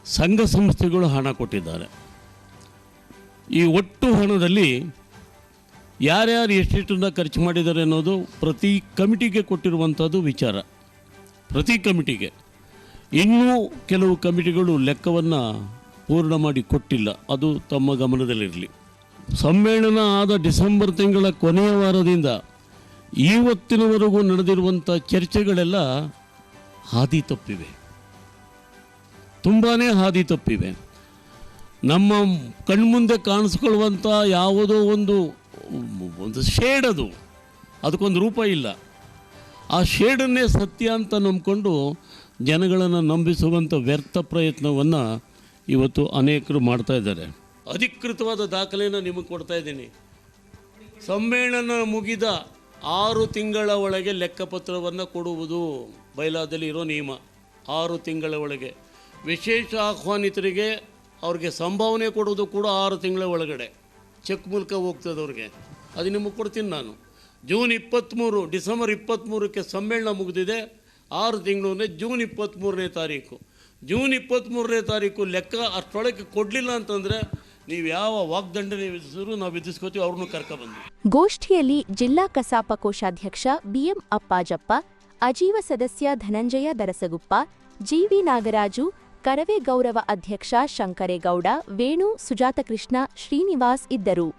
G: ಸಂಘ ಸಂಸ್ಥೆಗಳು ಹಣ ಕೊಟ್ಟಿದ್ದಾರೆ. ಈ ಒಟ್ಟು ಹಣದಲ್ಲಿ ಯಾರ್ಯಾರು ಎಷ್ಟೆಷ್ಟನ್ನು ಖರ್ಚು ಮಾಡಿದ್ದಾರೆ ಅನ್ನೋದು ಪ್ರತಿ ಕಮಿಟಿಗೆ ಕೊಟ್ಟಿರುವಂಥದ್ದು ವಿಚಾರ. ಪ್ರತಿ ಕಮಿಟಿಗೆ. ಇನ್ನೂ ಕೆಲವು ಕಮಿಟಿಗಳು ಲೆಕ್ಕವನ್ನು ಪೂರ್ಣ ಮಾಡಿ ಕೊಟ್ಟಿಲ್ಲ. ಅದು ತಮ್ಮ ಗಮನದಲ್ಲಿರಲಿ. ಸಮ್ಮೇಳನ ಆದ ಡಿಸೆಂಬರ್ ತಿಂಗಳ ಕೊನೆಯ ವಾರದಿಂದ ಇವತ್ತಿನವರೆಗೂ ನಡೆದಿರುವಂಥ ಚರ್ಚೆಗಳೆಲ್ಲ ಹಾದಿ ತಪ್ಪಿವೆ. ತುಂಬಾ ಹಾದಿ ತಪ್ಪಿವೆ. ನಮ್ಮ ಕಣ್ಮುಂದೆ ಕಾಣಿಸ್ಕೊಳ್ಳುವಂಥ ಯಾವುದೋ ಒಂದು ಒಂದು ಶೇಡ್ ಅದು. ಅದಕ್ಕೊಂದು ರೂಪ ಇಲ್ಲ. ಆ ಶೇಡನ್ನೇ ಸತ್ಯ ಅಂತ ನಂಬಿಕೊಂಡು ಜನಗಳನ್ನು ನಂಬಿಸುವಂಥ ವ್ಯರ್ಥ ಪ್ರಯತ್ನವನ್ನು ಇವತ್ತು ಅನೇಕರು ಮಾಡ್ತಾ ಇದ್ದಾರೆ. ಅಧಿಕೃತವಾದ ದಾಖಲೆಯನ್ನು ನಿಮಗೆ ಕೊಡ್ತಾ ಇದ್ದೀನಿ. ಸಮ್ಮೇಳನ ಮುಗಿದ ಆರು ತಿಂಗಳ ಒಳಗೆ ಲೆಕ್ಕಪತ್ರವನ್ನು ಕೊಡುವುದು ಬೈಲಾದಲ್ಲಿ ಇರೋ ನಿಯಮ. ಆರು ತಿಂಗಳ ಒಳಗೆ. ವಿಶೇಷ ಆಹ್ವಾನಿತರಿಗೆ ಅವ್ರಿಗೆ ಸಂಭಾವನೆ ಕೊಡೋದು ಕೂಡ ಆರು ತಿಂಗಳ ಒಳಗಡೆ. ಚೆಕ್ ಮೂಲಕ ಹೋಗ್ತದೆ ಅವ್ರಿಗೆ. ಅದು ನಿಮಗೆ ಕೊಡ್ತೀನಿ ನಾನು. ಜೂನ್ ಇಪ್ಪತ್ತ್ಮೂರು, ಡಿಸೆಂಬರ್ ಇಪ್ಪತ್ತ್ಮೂರಕ್ಕೆ ಸಮ್ಮೇಳನ ಮುಗಿದಿದೆ. ಆರು ತಿಂಗಳು ಅಂದರೆ ಜೂನ್ ಇಪ್ಪತ್ತ್ಮೂರನೇ ತಾರೀಕು. ಜೂನ್ ಇಪ್ಪತ್ತ್ಮೂರನೇ ತಾರೀಕು ಲೆಕ್ಕ ಅಷ್ಟೊಳಗೆ ಕೊಡಲಿಲ್ಲ ಅಂತಂದರೆ ನೀವು ಯಾವ ವಾಗ್ದಂಡನೆ ವಿಧಿಸಿದ್ರು ನಾವು ವಿಧಿಸ್ಕೋತೀವಿ, ಅವ್ರನ್ನೂ ಕರ್ಕೊಬಂದು
A: ಗೋಷ್ಠಿಯಲ್ಲಿ ಜಿಲ್ಲಾ ಕಸಾಪ ಕೋಶಾಧ್ಯಕ್ಷ ಬಿಎಂ ಅಪ್ಪಾಜಪ್ಪ, ಅಜೀವ ಸದಸ್ಯ ಧನಂಜಯ ದರಸಗುಪ್ಪ ಜಿವಿ ನಾಗರಾಜು ಕರವೇ ಗೌರವ ಅಧ್ಯಕ್ಷ ಶಂಕರೇಗೌಡ, ವೇಣು, ಸುಜಾತಕೃಷ್ಣ, ಶ್ರೀನಿವಾಸ್ ಇದ್ದರು.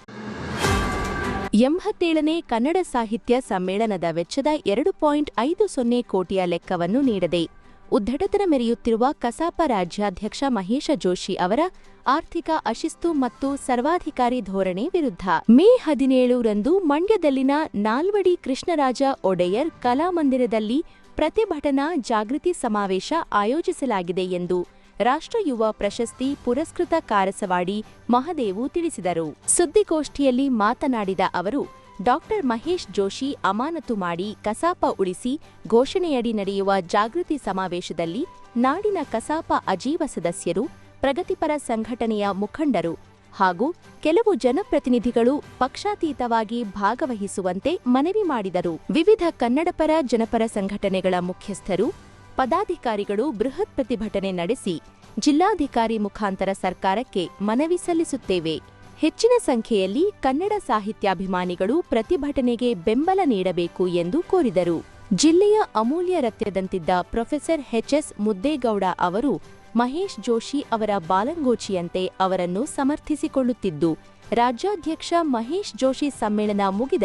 A: ಎಂಬತ್ತೇಳನೇ ಕನ್ನಡ ಸಾಹಿತ್ಯ ಸಮ್ಮೇಳನದ ವೆಚ್ಚದ ಎರಡು ಪಾಯಿಂಟ್ ಐದು ಸೊನ್ನೆ ಕೋಟಿಯ ಲೆಕ್ಕವನ್ನು ನೀಡದೆ ಉದ್ದಟತನ ಮೆರೆಯುತ್ತಿರುವ ಕಸಾಪ ರಾಜ್ಯಾಧ್ಯಕ್ಷ ಮಹೇಶ ಜೋಶಿ ಅವರ ಆರ್ಥಿಕ ಅಶಿಸ್ತು ಮತ್ತು ಸರ್ವಾಧಿಕಾರಿ ಧೋರಣೆ ವಿರುದ್ಧ. ಮೇ ಹದಿನೇಳರಂದು ಮಂಡ್ಯದಲ್ಲಿನ ನಾಲ್ವಡಿ ಕೃಷ್ಣರಾಜ ಒಡೆಯರ್ ಕಲಾಮಂದಿರದಲ್ಲಿ ಪ್ರತಿಭಟನಾ ಜಾಗೃತಿ ಸಮಾವೇಶ ಆಯೋಜಿಸಲಾಗಿದೆ ಎಂದು ರಾಷ್ಟ್ರ ಯುವ ಪ್ರಶಸ್ತಿ ಪುರಸ್ಕೃತ ಕಾರಸವಾಡಿ ಮಹದೇವು ತಿಳಿಸಿದರು. ಸುದ್ದಿಗೋಷ್ಠಿಯಲ್ಲಿ ಮಾತನಾಡಿದ ಅವರು ಡಾಕ್ಟರ್ ಮಹೇಶ್ ಜೋಶಿ ಅಮಾನತು ಮಾಡಿ ಕಸಾಪ ಉಳಿಸಿ ಘೋಷಣೆಯಡಿ ನಡೆಯುವ ಜಾಗೃತಿ ಸಮಾವೇಶದಲ್ಲಿ ನಾಡಿನ ಕಸಾಪ ಅಜೀವ ಸದಸ್ಯರು, ಪ್ರಗತಿಪರ ಸಂಘಟನೆಯ ಮುಖಂಡರು ಹಾಗೂ ಕೆಲವು ಜನಪ್ರತಿನಿಧಿಗಳು ಪಕ್ಷಾತೀತವಾಗಿ ಭಾಗವಹಿಸುವಂತೆ ಮನವಿ ಮಾಡಿದರು. ವಿವಿಧ ಕನ್ನಡಪರ ಜನಪರ ಸಂಘಟನೆಗಳ ಮುಖ್ಯಸ್ಥರು, ಪದಾಧಿಕಾರಿಗಳು ಬೃಹತ್ ಪ್ರತಿಭಟನೆ ನಡೆಸಿ ಜಿಲ್ಲಾಧಿಕಾರಿ ಮುಖಾಂತರ ಸರ್ಕಾರಕ್ಕೆ ಮನವಿ ಸಲ್ಲಿಸುತ್ತೇವೆ. ಹೆಚ್ಚಿನ ಸಂಖ್ಯೆಯಲ್ಲಿ ಕನ್ನಡ ಸಾಹಿತ್ಯಾಭಿಮಾನಿಗಳು ಪ್ರತಿಭಟನೆಗೆ ಬೆಂಬಲ ನೀಡಬೇಕು ಎಂದು ಕೋರಿದರು. ಜಿಲ್ಲೆಯ ಅಮೂಲ್ಯ ರತ್ಯದಂತಿದ್ದ ಪ್ರೊಫೆಸರ್ ಎಚ್ಎಸ್ ಮುದ್ದೇಗೌಡ ಅವರು ಮಹೇಶ್ ಜೋಶಿ ಅವರ ಬಾಲಂಗೋಚಿಯಂತೆ ಅವರನ್ನು ಸಮರ್ಥಿಸಿಕೊಳ್ಳುತ್ತಿದ್ದು, ರಾಜ್ಯಾಧ್ಯಕ್ಷ ಮಹೇಶ್ ಜೋಶಿ ಸಮ್ಮೇಳನ ಮುಗಿದ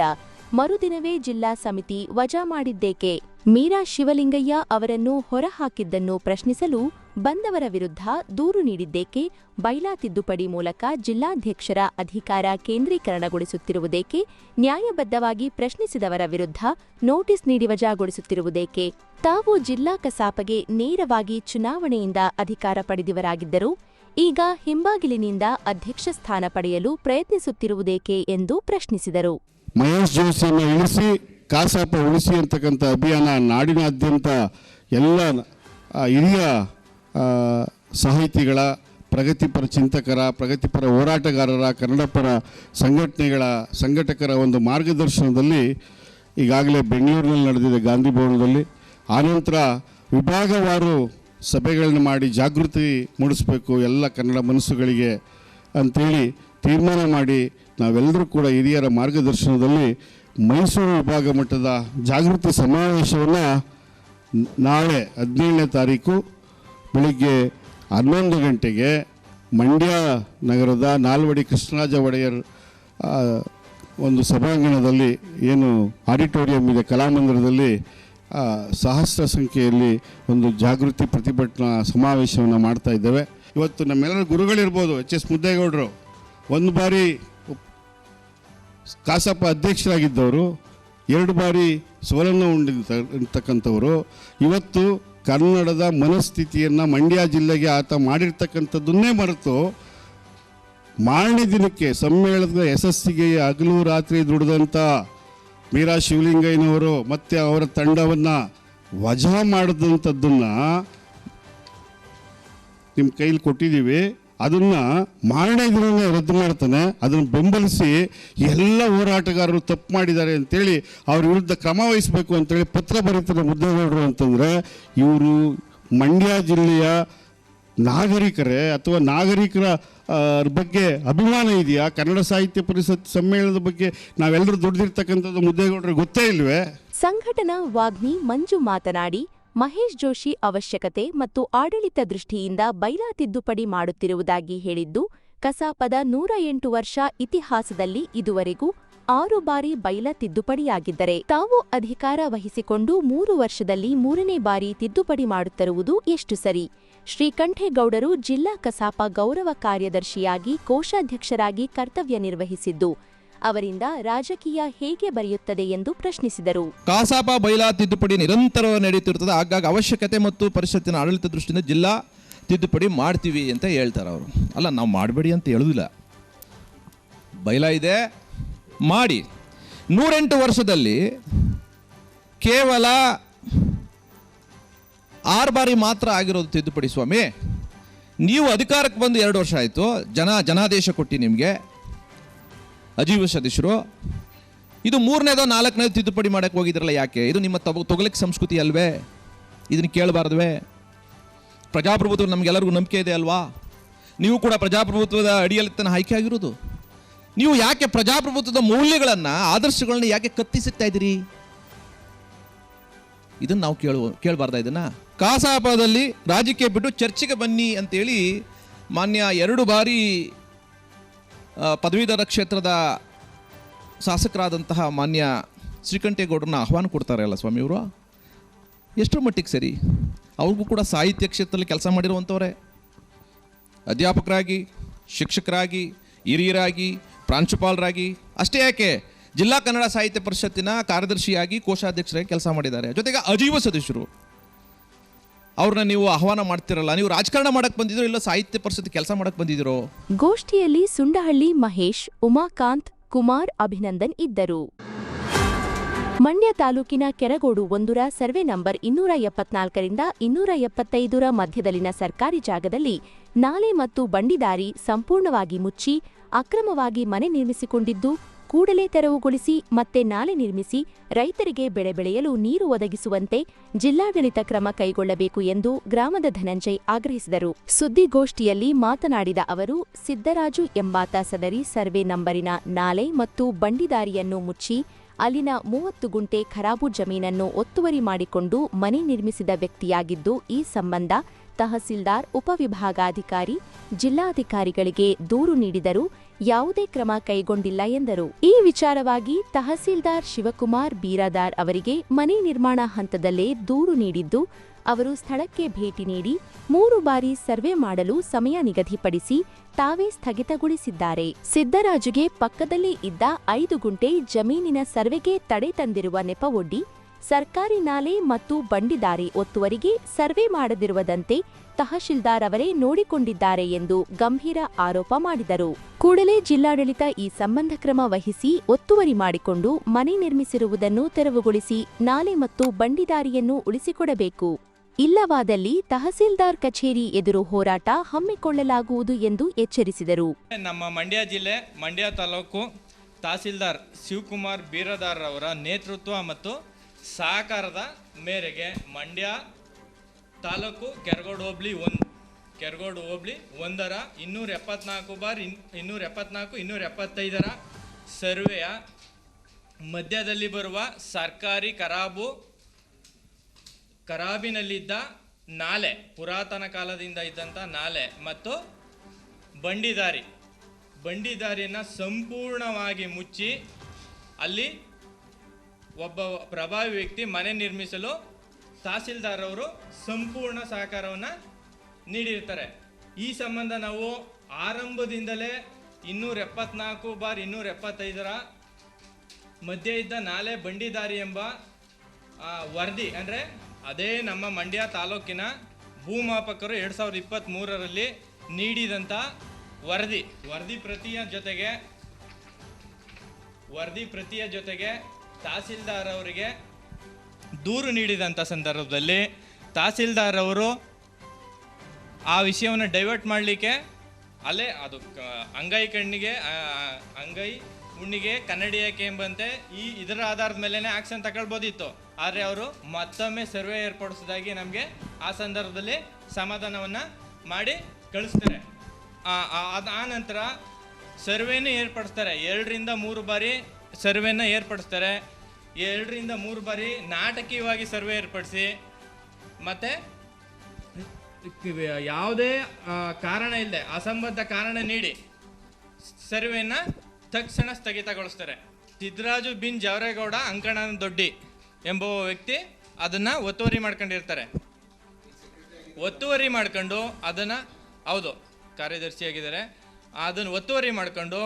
A: ಮರುದಿನವೇ ಜಿಲ್ಲಾ ಸಮಿತಿ ವಜಾ ಮಾಡಿದ್ದೇಕೆ? ಮೀರಾ ಶಿವಲಿಂಗಯ್ಯ ಅವರನ್ನು ಹೊರಹಾಕಿದ್ದನ್ನು ಪ್ರಶ್ನಿಸಲು ಬಂದವರ ವಿರುದ್ಧ ದೂರು ನೀಡಿದ್ದೇಕೆ? ಬೈಲಾ ತಿದ್ದುಪಡಿ ಮೂಲಕ ಜಿಲ್ಲಾಧ್ಯಕ್ಷರ ಅಧಿಕಾರ ಕೇಂದ್ರೀಕರಣಗೊಳಿಸುತ್ತಿರುವುದೇಕೆ? ನ್ಯಾಯಬದ್ಧವಾಗಿ ಪ್ರಶ್ನಿಸಿದವರ ವಿರುದ್ಧ ನೋಟಿಸ್ ನೀಡಿ ವಜಾಗೊಳಿಸುತ್ತಿರುವುದೇಕೆ? ತಾವು ಜಿಲ್ಲಾ ಕಸಾಪಗೆ ನೇರವಾಗಿ ಚುನಾವಣೆಯಿಂದ ಅಧಿಕಾರ ಪಡೆದಿವರಾಗಿದ್ದರು, ಈಗ ಹಿಂಬಾಗಿಲಿನಿಂದ ಅಧ್ಯಕ್ಷ ಸ್ಥಾನ ಪಡೆಯಲು ಪ್ರಯತ್ನಿಸುತ್ತಿರುವುದೇಕೆ ಎಂದು ಪ್ರಶ್ನಿಸಿದರು.
D: ಮಹೇಶ್ ಜೋಶಿಯನ್ನು ಇಳಿಸಿ ಕಾಸಾಪ ಉಳಿಸಿ ಅಂತಕ್ಕಂಥ ಅಭಿಯಾನ ನಾಡಿನಾದ್ಯಂತ ಎಲ್ಲ ಹಿರಿಯ ಸಾಹಿತಿಗಳ, ಪ್ರಗತಿಪರ ಚಿಂತಕರ, ಪ್ರಗತಿಪರ ಹೋರಾಟಗಾರರ, ಕನ್ನಡಪರ ಸಂಘಟನೆಗಳ, ಸಂಘಟಕರ ಒಂದು ಮಾರ್ಗದರ್ಶನದಲ್ಲಿ ಈಗಾಗಲೇ ಬೆಂಗಳೂರಿನಲ್ಲಿ ನಡೆದಿದೆ ಗಾಂಧಿ ಭವನದಲ್ಲಿ. ಆನಂತರ ವಿಭಾಗವಾರು ಸಭೆಗಳನ್ನು ಮಾಡಿ ಜಾಗೃತಿ ಮೂಡಿಸಬೇಕು ಎಲ್ಲ ಕನ್ನಡ ಮನಸ್ಸುಗಳಿಗೆ ಅಂಥೇಳಿ ತೀರ್ಮಾನ ಮಾಡಿ ನಾವೆಲ್ಲರೂ ಕೂಡ ಹಿರಿಯರ ಮಾರ್ಗದರ್ಶನದಲ್ಲಿ ಮೈಸೂರು ವಿಭಾಗ ಮಟ್ಟದ ಜಾಗೃತಿ ಸಮಾವೇಶವನ್ನು ನಾಳೆ ಹದಿನೇಳನೇ ತಾರೀಕು ಬೆಳಿಗ್ಗೆ ಹನ್ನೊಂದು ಗಂಟೆಗೆ ಮಂಡ್ಯ ನಗರದ ನಾಲ್ವಡಿ ಕೃಷ್ಣರಾಜ ಒಡೆಯರ್ ಒಂದು ಸಭಾಂಗಣದಲ್ಲಿ ಏನು ಆಡಿಟೋರಿಯಂ ಇದೆ, ಕಲಾಮಂದಿರದಲ್ಲಿ ಸಹಸ್ರ ಸಂಖ್ಯೆಯಲ್ಲಿ ಒಂದು ಜಾಗೃತಿ ಪ್ರತಿಭಟನಾ ಸಮಾವೇಶವನ್ನು ಮಾಡ್ತಾ ಇದ್ದೇವೆ. ಇವತ್ತು ನಮ್ಮೆಲ್ಲರ ಗುರುಗಳಿರ್ಬೋದು, ಎಚ್ ಎಸ್ ಮುದ್ದೇಗೌಡರು. ಒಂದು ಬಾರಿ ಕಾಸಪ್ಪ ಅಧ್ಯಕ್ಷರಾಗಿದ್ದವರು, ಎರಡು ಬಾರಿ ಸೋಲನ್ನು ಉಂಡಿರ್ತಕ್ಕಂಥವರು ಇವತ್ತು ಕನ್ನಡದ ಮನಸ್ಥಿತಿಯನ್ನು ಮಂಡ್ಯ ಜಿಲ್ಲೆಗೆ ಆತ ಮಾಡಿರ್ತಕ್ಕಂಥದ್ದನ್ನೇ ಮರೆತು ಮಾರನೇ ದಿನಕ್ಕೆ ಸಮ್ಮೇಳನದ ಯಶಸ್ಸಿಗೆ ಹಗಲು ರಾತ್ರಿ ದುಡಿದಂಥ ಮೀರಾ ಶಿವಲಿಂಗಯ್ಯನವರು ಮತ್ತು ಅವರ ತಂಡವನ್ನು ವಜಾ ಮಾಡಿದಂಥದ್ದನ್ನು ನಿಮ್ಮ ಕೈಲಿ ಕೊಟ್ಟಿದ್ದೀವಿ. ಅದನ್ನು ಮಾರನೇ ದಿನವೇ ರದ್ದು ಮಾಡ್ತಾನೆ. ಅದನ್ನು ಬೆಂಬಲಿಸಿ ಎಲ್ಲ ಹೋರಾಟಗಾರರು ತಪ್ಪು ಮಾಡಿದ್ದಾರೆ ಅಂತೇಳಿ ಅವ್ರ ವಿರುದ್ಧ ಕ್ರಮ ವಹಿಸಬೇಕು ಅಂತೇಳಿ ಪತ್ರ ಬರೀತಾರೆ ಮುದ್ದೇಗೌಡರು ಅಂತಂದರೆ ಇವರು ಮಂಡ್ಯ ಜಿಲ್ಲೆಯ ನಾಗರಿಕರೇ ಅಥವಾ ನಾಗರಿಕರ ಬಗ್ಗೆ ಅಭಿಮಾನ ಇದೆಯಾ? ಕನ್ನಡ ಸಾಹಿತ್ಯ ಪರಿಷತ್ ಸಮ್ಮೇಳನದ ಬಗ್ಗೆ ನಾವೆಲ್ಲರೂ ದುಡ್ದಿರ್ತಕ್ಕಂಥದ್ದು ಮುದ್ದೇಗೌಡರಿಗೆ ಗೊತ್ತೇ ಇಲ್ವೇ?
A: ಸಂಘಟನಾ ವಾಗ್ಮಿ ಮಂಜು ಮಾತನಾಡಿ ಮಹೇಶ್ ಜೋಶಿ ಅವಶ್ಯಕತೆ ಮತ್ತು ಆಡಳಿತ ದೃಷ್ಟಿಯಿಂದ ಬೈಲಾ ತಿದ್ದುಪಡಿ ಮಾಡುತ್ತಿರುವುದಾಗಿ ಹೇಳಿದ್ದು, ಕಸಾಪದ ನೂರ ಎಂಟು ವರ್ಷ ಇತಿಹಾಸದಲ್ಲಿ ಇದುವರೆಗೂ ಆರು ಬಾರಿ ಬೈಲ ತಿದ್ದುಪಡಿಯಾಗಿದ್ದರೆ, ತಾವು ಅಧಿಕಾರ ವಹಿಸಿಕೊಂಡು ಮೂರು ವರ್ಷದಲ್ಲಿ ಮೂರನೇ ಬಾರಿ ತಿದ್ದುಪಡಿ ಮಾಡುತ್ತಿರುವುದು ಎಷ್ಟು ಸರಿ? ಶ್ರೀಕಂಠೇಗೌಡರು ಜಿಲ್ಲಾ ಕಸಾಪ ಗೌರವ ಕಾರ್ಯದರ್ಶಿಯಾಗಿ ಕೋಶಾಧ್ಯಕ್ಷರಾಗಿ ಕರ್ತವ್ಯ ನಿರ್ವಹಿಸಿದ್ದು ಅವರಿಂದ ರಾಜಕೀಯ ಹೇಗೆ ಬರೆಯುತ್ತದೆ ಎಂದು ಪ್ರಶ್ನಿಸಿದರು.
H: ಕಾಸಾಪ ಬೈಲಾ ತಿದ್ದುಪಡಿ ನಿರಂತರ ನಡೆಯುತ್ತಿರುತ್ತದೆ. ಆಗಾಗ ಅವಶ್ಯಕತೆ ಮತ್ತು ಪರಿಷತ್ತಿನ ಆಡಳಿತ ದೃಷ್ಟಿಯಿಂದ ಜಿಲ್ಲಾ ತಿದ್ದುಪಡಿ ಮಾಡ್ತೀವಿ ಅಂತ ಹೇಳ್ತಾರೆ ಅವರು. ಅಲ್ಲ, ನಾವು ಮಾಡಬೇಡಿ ಅಂತ ಹೇಳುವುದಿಲ್ಲ ಬೈಲಾ ಇದೆ. ಮಾಡಿ. ನೂರೆಂಟು ವರ್ಷದಲ್ಲಿ ಕೇವಲ ಆರು ಬಾರಿ ಮಾತ್ರ ಆಗಿರೋದು ತಿದ್ದುಪಡಿ ಸ್ವಾಮಿ. ನೀವು ಅಧಿಕಾರಕ್ಕೆ ಬಂದು ಎರಡು ವರ್ಷ ಆಯಿತು. ಜನ, ಜನಾದೇಶ ಕೊಟ್ಟು ನಿಮಗೆ. ಅಜೀವ ಸದಸ್ಯರು, ಇದು ಮೂರನೇದೋ ನಾಲ್ಕನೇದು ತಿದ್ದುಪಡಿ ಮಾಡಕ್ಕೆ ಹೋಗಿದ್ರಲ್ಲ ಯಾಕೆ? ಇದು ನಿಮ್ಮ ತಗೊ ತೊಗಲಿಕ್ಕೆ ಸಂಸ್ಕೃತಿ ಅಲ್ವೇ? ಇದನ್ನು ಕೇಳಬಾರ್ದುವೇ? ಪ್ರಜಾಪ್ರಭುತ್ವ ನಮಗೆಲ್ಲರಿಗೂ ನಂಬಿಕೆ ಇದೆ ಅಲ್ವಾ? ನೀವು ಕೂಡ ಪ್ರಜಾಪ್ರಭುತ್ವದ ಅಡಿಯಲ್ಲಿ ತನ್ನ ಆಯ್ಕೆ ಆಗಿರೋದು. ನೀವು ಯಾಕೆ ಪ್ರಜಾಪ್ರಭುತ್ವದ ಮೌಲ್ಯಗಳನ್ನು, ಆದರ್ಶಗಳನ್ನ ಯಾಕೆ ಕತ್ತಿಸುತ್ತಾ ಇದ್ದೀರಿ? ಇದನ್ನು ನಾವು ಕೇಳುವ, ಕೇಳಬಾರ್ದ ಇದನ್ನು? ಕಾಸಾಪದಲ್ಲಿ ರಾಜಕೀಯ ಬಿಟ್ಟು ಚರ್ಚೆಗೆ ಬನ್ನಿ ಅಂತೇಳಿ ಮಾನ್ಯ ಎರಡು ಬಾರಿ ಪದವೀಧರ ಕ್ಷೇತ್ರದ ಶಾಸಕರಾದಂತಹ ಮಾನ್ಯ ಶ್ರೀಕಂಠೇಗೌಡರನ್ನ ಆಹ್ವಾನ ಕೊಡ್ತಾರಲ್ಲ ಸ್ವಾಮಿಯವರು ಎಷ್ಟರ ಮಟ್ಟಿಗೆ ಸರಿ? ಅವ್ರಿಗೂ ಕೂಡ ಸಾಹಿತ್ಯ ಕ್ಷೇತ್ರದಲ್ಲಿ ಕೆಲಸ ಮಾಡಿರುವಂಥವ್ರೆ ಅಧ್ಯಾಪಕರಾಗಿ, ಶಿಕ್ಷಕರಾಗಿ, ಹಿರಿಯರಾಗಿ, ಪ್ರಾಂಶುಪಾಲರಾಗಿ, ಅಷ್ಟೇ ಯಾಕೆ? ಜಿಲ್ಲಾ ಕನ್ನಡ ಸಾಹಿತ್ಯ ಪರಿಷತ್ತಿನ ಕಾರ್ಯದರ್ಶಿಯಾಗಿ ಕೋಶಾಧ್ಯಕ್ಷರಾಗಿ ಕೆಲಸ ಮಾಡಿದ್ದಾರೆ. ಜೊತೆಗೆ ಅಜೀವ ಸದಸ್ಯರು. ಅವ್ರನ್ನ ನೀವು ಆಹ್ವಾನ ಮಾಡ್ತಿರಲ್ಲ, ನೀವು ರಾಜಕಾರಣ ಮಾಡಕ್ಕೆ ಬಂದಿದ್ರು ಇಲ್ಲ ಸಾಹಿತ್ಯ ಪರಿಷತ್ ಕೆಲಸ ಮಾಡಕ್ಕೆ ಬಂದಿದ್ರು
A: ಗೋಷ್ಠಿಯಲ್ಲಿ ಸುಂಡಹಳ್ಳಿ ಮಹೇಶ್, ಉಮಾಕಾಂತ್, ಕುಮಾರ್ ಅಭಿನಂದನ್ ಇದ್ದರು. ಮಂಡ್ಯ ತಾಲೂಕಿನ ಕೆರಗೋಡು ಒಂದುರ ಸರ್ವೆ ನಂಬರ್ ಇನ್ನೂರ ಎಪ್ಪತ್ನಾಲ್ಕರಿಂದ ಇನ್ನೂರ ಎಪ್ಪತ್ತೈದರ ಮಧ್ಯದಲ್ಲಿನ ಸರ್ಕಾರಿ ಜಾಗದಲ್ಲಿ ನಾಲೆ ಮತ್ತು ಬಂಡಿದಾರಿ ಸಂಪೂರ್ಣವಾಗಿ ಮುಚ್ಚಿ, ಅಕ್ರಮವಾಗಿ ಮನೆ ನಿರ್ಮಿಸಿಕೊಂಡಿದ್ದು ಕೂಡಲೇ ತೆರವುಗೊಳಿಸಿ ಮತ್ತೆ ನಾಲೆ ನಿರ್ಮಿಸಿ ರೈತರಿಗೆ ಬೆಳೆ ಬೆಳೆಯಲು ನೀರು ಒದಗಿಸುವಂತೆ ಜಿಲ್ಲಾಡಳಿತ ಕ್ರಮ ಕೈಗೊಳ್ಳಬೇಕು ಎಂದು ಗ್ರಾಮದ ಧನಂಜಯ್ ಆಗ್ರಹಿಸಿದರು. ಸುದ್ದಿಗೋಷ್ಠಿಯಲ್ಲಿ ಮಾತನಾಡಿದ ಅವರು, ಸಿದ್ದರಾಜು ಎಂಬಾತ ಸದರಿ ಸರ್ವೆ ನಂಬರಿನ ನಾಲೆ ಮತ್ತು ಬಂಡಿದಾರಿಯನ್ನು ಮುಚ್ಚಿ ಅಲ್ಲಿನ ಮೂವತ್ತು ಗುಂಟೆ ಖರಾಬು ಜಮೀನನ್ನು ಒತ್ತುವರಿ ಮಾಡಿಕೊಂಡು ಮನೆ ನಿರ್ಮಿಸಿದ ವ್ಯಕ್ತಿಯಾಗಿದ್ದು, ಈ ಸಂಬಂಧ ತಹಸೀಲ್ದಾರ್, ಉಪವಿಭಾಗಾಧಿಕಾರಿ, ಜಿಲ್ಲಾಧಿಕಾರಿಗಳಿಗೆ ದೂರು ನೀಡಿದರೂ ಯಾವುದೇ ಕ್ರಮ ಕೈಗೊಂಡಿಲ್ಲ ಎಂದರು. ಈ ವಿಚಾರವಾಗಿ ತಹಸೀಲ್ದಾರ್ ಶಿವಕುಮಾರ್ ಬೀರಾದಾರ್ ಅವರಿಗೆ ಮನೆ ನಿರ್ಮಾಣ ಹಂತದಲ್ಲೇ ದೂರು ನೀಡಿದ್ದು, ಅವರು ಸ್ಥಳಕ್ಕೆ ಭೇಟಿ ನೀಡಿ ಮೂರು ಬಾರಿ ಸರ್ವೆ ಮಾಡಲು ಸಮಯ ನಿಗದಿಪಡಿಸಿ ತಾವೇ ಸ್ಥಗಿತಗೊಳಿಸಿದ್ದಾರೆ. ಸಿದ್ದರಾಜುಗೆ ಪಕ್ಕದಲ್ಲಿ ಇದ್ದ ಐದು ಗುಂಟೆ ಜಮೀನಿನ ಸರ್ವೆಗೆ ತಡೆ ತಂದಿರುವ ನೆಪವೊಡ್ಡಿ ಸರ್ಕಾರಿ ನಾಲೆ ಮತ್ತು ಬಂಡಿದಾರಿ ಒತ್ತುವರಿಗೆ ಸರ್ವೆ ಮಾಡದಿರುವುದಂತೆ ತಹಶೀಲ್ದಾರ್ ಅವರೇ ನೋಡಿಕೊಂಡಿದ್ದಾರೆ ಎಂದು ಗಂಭೀರ ಆರೋಪ ಮಾಡಿದರು. ಕೂಡಲೇ ಜಿಲ್ಲಾಡಳಿತ ಈ ಸಂಬಂಧ ಕ್ರಮ ವಹಿಸಿ ಒತ್ತುವರಿ ಮಾಡಿಕೊಂಡು ಮನೆ ನಿರ್ಮಿಸಿರುವುದನ್ನು ತೆರವುಗೊಳಿಸಿ ನಾಲೆ ಮತ್ತು ಬಂಡಿದಾರಿಯನ್ನು ಉಳಿಸಿಕೊಡಬೇಕು. ಇಲ್ಲವಾದಲ್ಲಿ ತಹಸೀಲ್ದಾರ್ ಕಚೇರಿ ಎದುರು ಹೋರಾಟ ಹಮ್ಮಿಕೊಳ್ಳಲಾಗುವುದು ಎಂದು ಎಚ್ಚರಿಸಿದರು.
I: ನಮ್ಮ ಮಂಡ್ಯ ಜಿಲ್ಲೆ, ಮಂಡ್ಯ ತಾಲೂಕು ತಹಸೀಲ್ದಾರ್ ಶಿವಕುಮಾರ್ ಬೀರದಾರ್ ಅವರ ನೇತೃತ್ವ ಮತ್ತು ಸಹಕಾರದ ಮೇರೆಗೆ ಮಂಡ್ಯ ತಾಲೂಕು ಕೆರಗೋಡು ಹೋಬ್ಳಿ ಒಂದು, ಕೆರಗೋಡು ಹೋಬ್ಳಿ ಒಂದರ ಇನ್ನೂರ ಎಪ್ಪತ್ನಾಲ್ಕು ಬಾರ್ ಇನ್, ಇನ್ನೂರ ಎಪ್ಪತ್ನಾಲ್ಕು, ಇನ್ನೂರ ಎಪ್ಪತ್ತೈದರ ಸರ್ವೆಯ ಮಧ್ಯದಲ್ಲಿ ಬರುವ ಸರ್ಕಾರಿ ಕರಾಬು, ಕರಾಬಿನಲ್ಲಿದ್ದ ನಾಲೆ, ಪುರಾತನ ಕಾಲದಿಂದ ಇದ್ದಂಥ ನಾಲೆ ಮತ್ತು ಬಂಡಿದಾರಿ ಬಂಡಿದಾರಿಯನ್ನು ಸಂಪೂರ್ಣವಾಗಿ ಮುಚ್ಚಿ ಅಲ್ಲಿ ಒಬ್ಬ ಪ್ರಭಾವಿ ವ್ಯಕ್ತಿ ಮನೆ ನಿರ್ಮಿಸಲು ತಹಸೀಲ್ದಾರ್ ಅವರು ಸಂಪೂರ್ಣ ಸಹಕಾರವನ್ನು ನೀಡಿರ್ತಾರೆ. ಈ ಸಂಬಂಧ ನಾವು ಆರಂಭದಿಂದಲೇ ಇನ್ನೂರ ಎಪ್ಪತ್ನಾಲ್ಕು ಬಾರ್ ಇನ್ನೂರ ಎಪ್ಪತ್ತೈದರ ಮಧ್ಯೆ ಇದ್ದ ನಾಲೆ ಬಂಡಿದಾರಿ ಎಂಬ ವರದಿ, ಅಂದರೆ ಅದೇ ನಮ್ಮ ಮಂಡ್ಯ ತಾಲೂಕಿನ ಭೂಮಾಪಕರು ಎರಡು ಸಾವಿರದ ಇಪ್ಪತ್ತ್ಮೂರರಲ್ಲಿ ನೀಡಿದಂಥ ವರದಿ. ವರದಿ ಪ್ರತಿಯ ಜೊತೆಗೆ, ವರದಿ ಪ್ರತಿಯ ಜೊತೆಗೆ ತಹಸೀಲ್ದಾರ್ ಅವರಿಗೆ ದೂರು ನೀಡಿದಂಥ ಸಂದರ್ಭದಲ್ಲಿ ತಹಸೀಲ್ದಾರ್ ಅವರು ಆ ವಿಷಯವನ್ನು ಡೈವರ್ಟ್ ಮಾಡಲಿಕ್ಕೆ ಅಲ್ಲೇ ಅದು ಅಂಗೈ ಕಣ್ಣಿಗೆ ಅಂಗೈ ಹುಣ್ಣಿಗೆ ಕನ್ನಡಿಯಕ್ಕೆ ಎಂಬಂತೆ ಈ ಇದರ ಆಧಾರದ ಮೇಲೇ ಆಕ್ಷನ್ ತಗೊಳ್ಬೋದಿತ್ತು. ಆದರೆ ಅವರು ಮತ್ತೊಮ್ಮೆ ಸರ್ವೆ ಏರ್ಪಡಿಸಿದಾಗಿ ನಮಗೆ ಆ ಸಂದರ್ಭದಲ್ಲಿ ಸಮಾಧಾನವನ್ನು ಮಾಡಿ ಕಳಿಸ್ತಾರೆ. ಆ ನಂತರ ಸರ್ವೆನೂ ಏರ್ಪಡಿಸ್ತಾರೆ. ಎರಡರಿಂದ ಮೂರು ಬಾರಿ ಸರ್ವೆನ ಏರ್ಪಡಿಸ್ತಾರೆ. ಎರಡರಿಂದ ಮೂರು ಬಾರಿ ನಾಟಕೀಯವಾಗಿ ಸರ್ವೆ ಏರ್ಪಡಿಸಿ, ಮತ್ತು ಯಾವುದೇ ಕಾರಣ ಇಲ್ಲದೆ, ಅಸಂಬದ್ಧ ಕಾರಣ ನೀಡಿ ಸರ್ವೆನ ತಕ್ಷಣ ಸ್ಥಗಿತಗೊಳಿಸ್ತಾರೆ. ಸಿದ್ದರಾಜು ಬಿನ್ ಜವರೇಗೌಡ, ಅಂಕಣನ ದೊಡ್ಡಿ ಎಂಬ ವ್ಯಕ್ತಿ ಅದನ್ನು ಒತ್ತುವರಿ ಮಾಡ್ಕೊಂಡಿರ್ತಾರೆ. ಒತ್ತುವರಿ ಮಾಡ್ಕೊಂಡು ಅದನ್ನು, ಹೌದು, ಕಾರ್ಯದರ್ಶಿಯಾಗಿದ್ದಾರೆ. ಅದನ್ನು ಒತ್ತುವರಿ ಮಾಡ್ಕೊಂಡು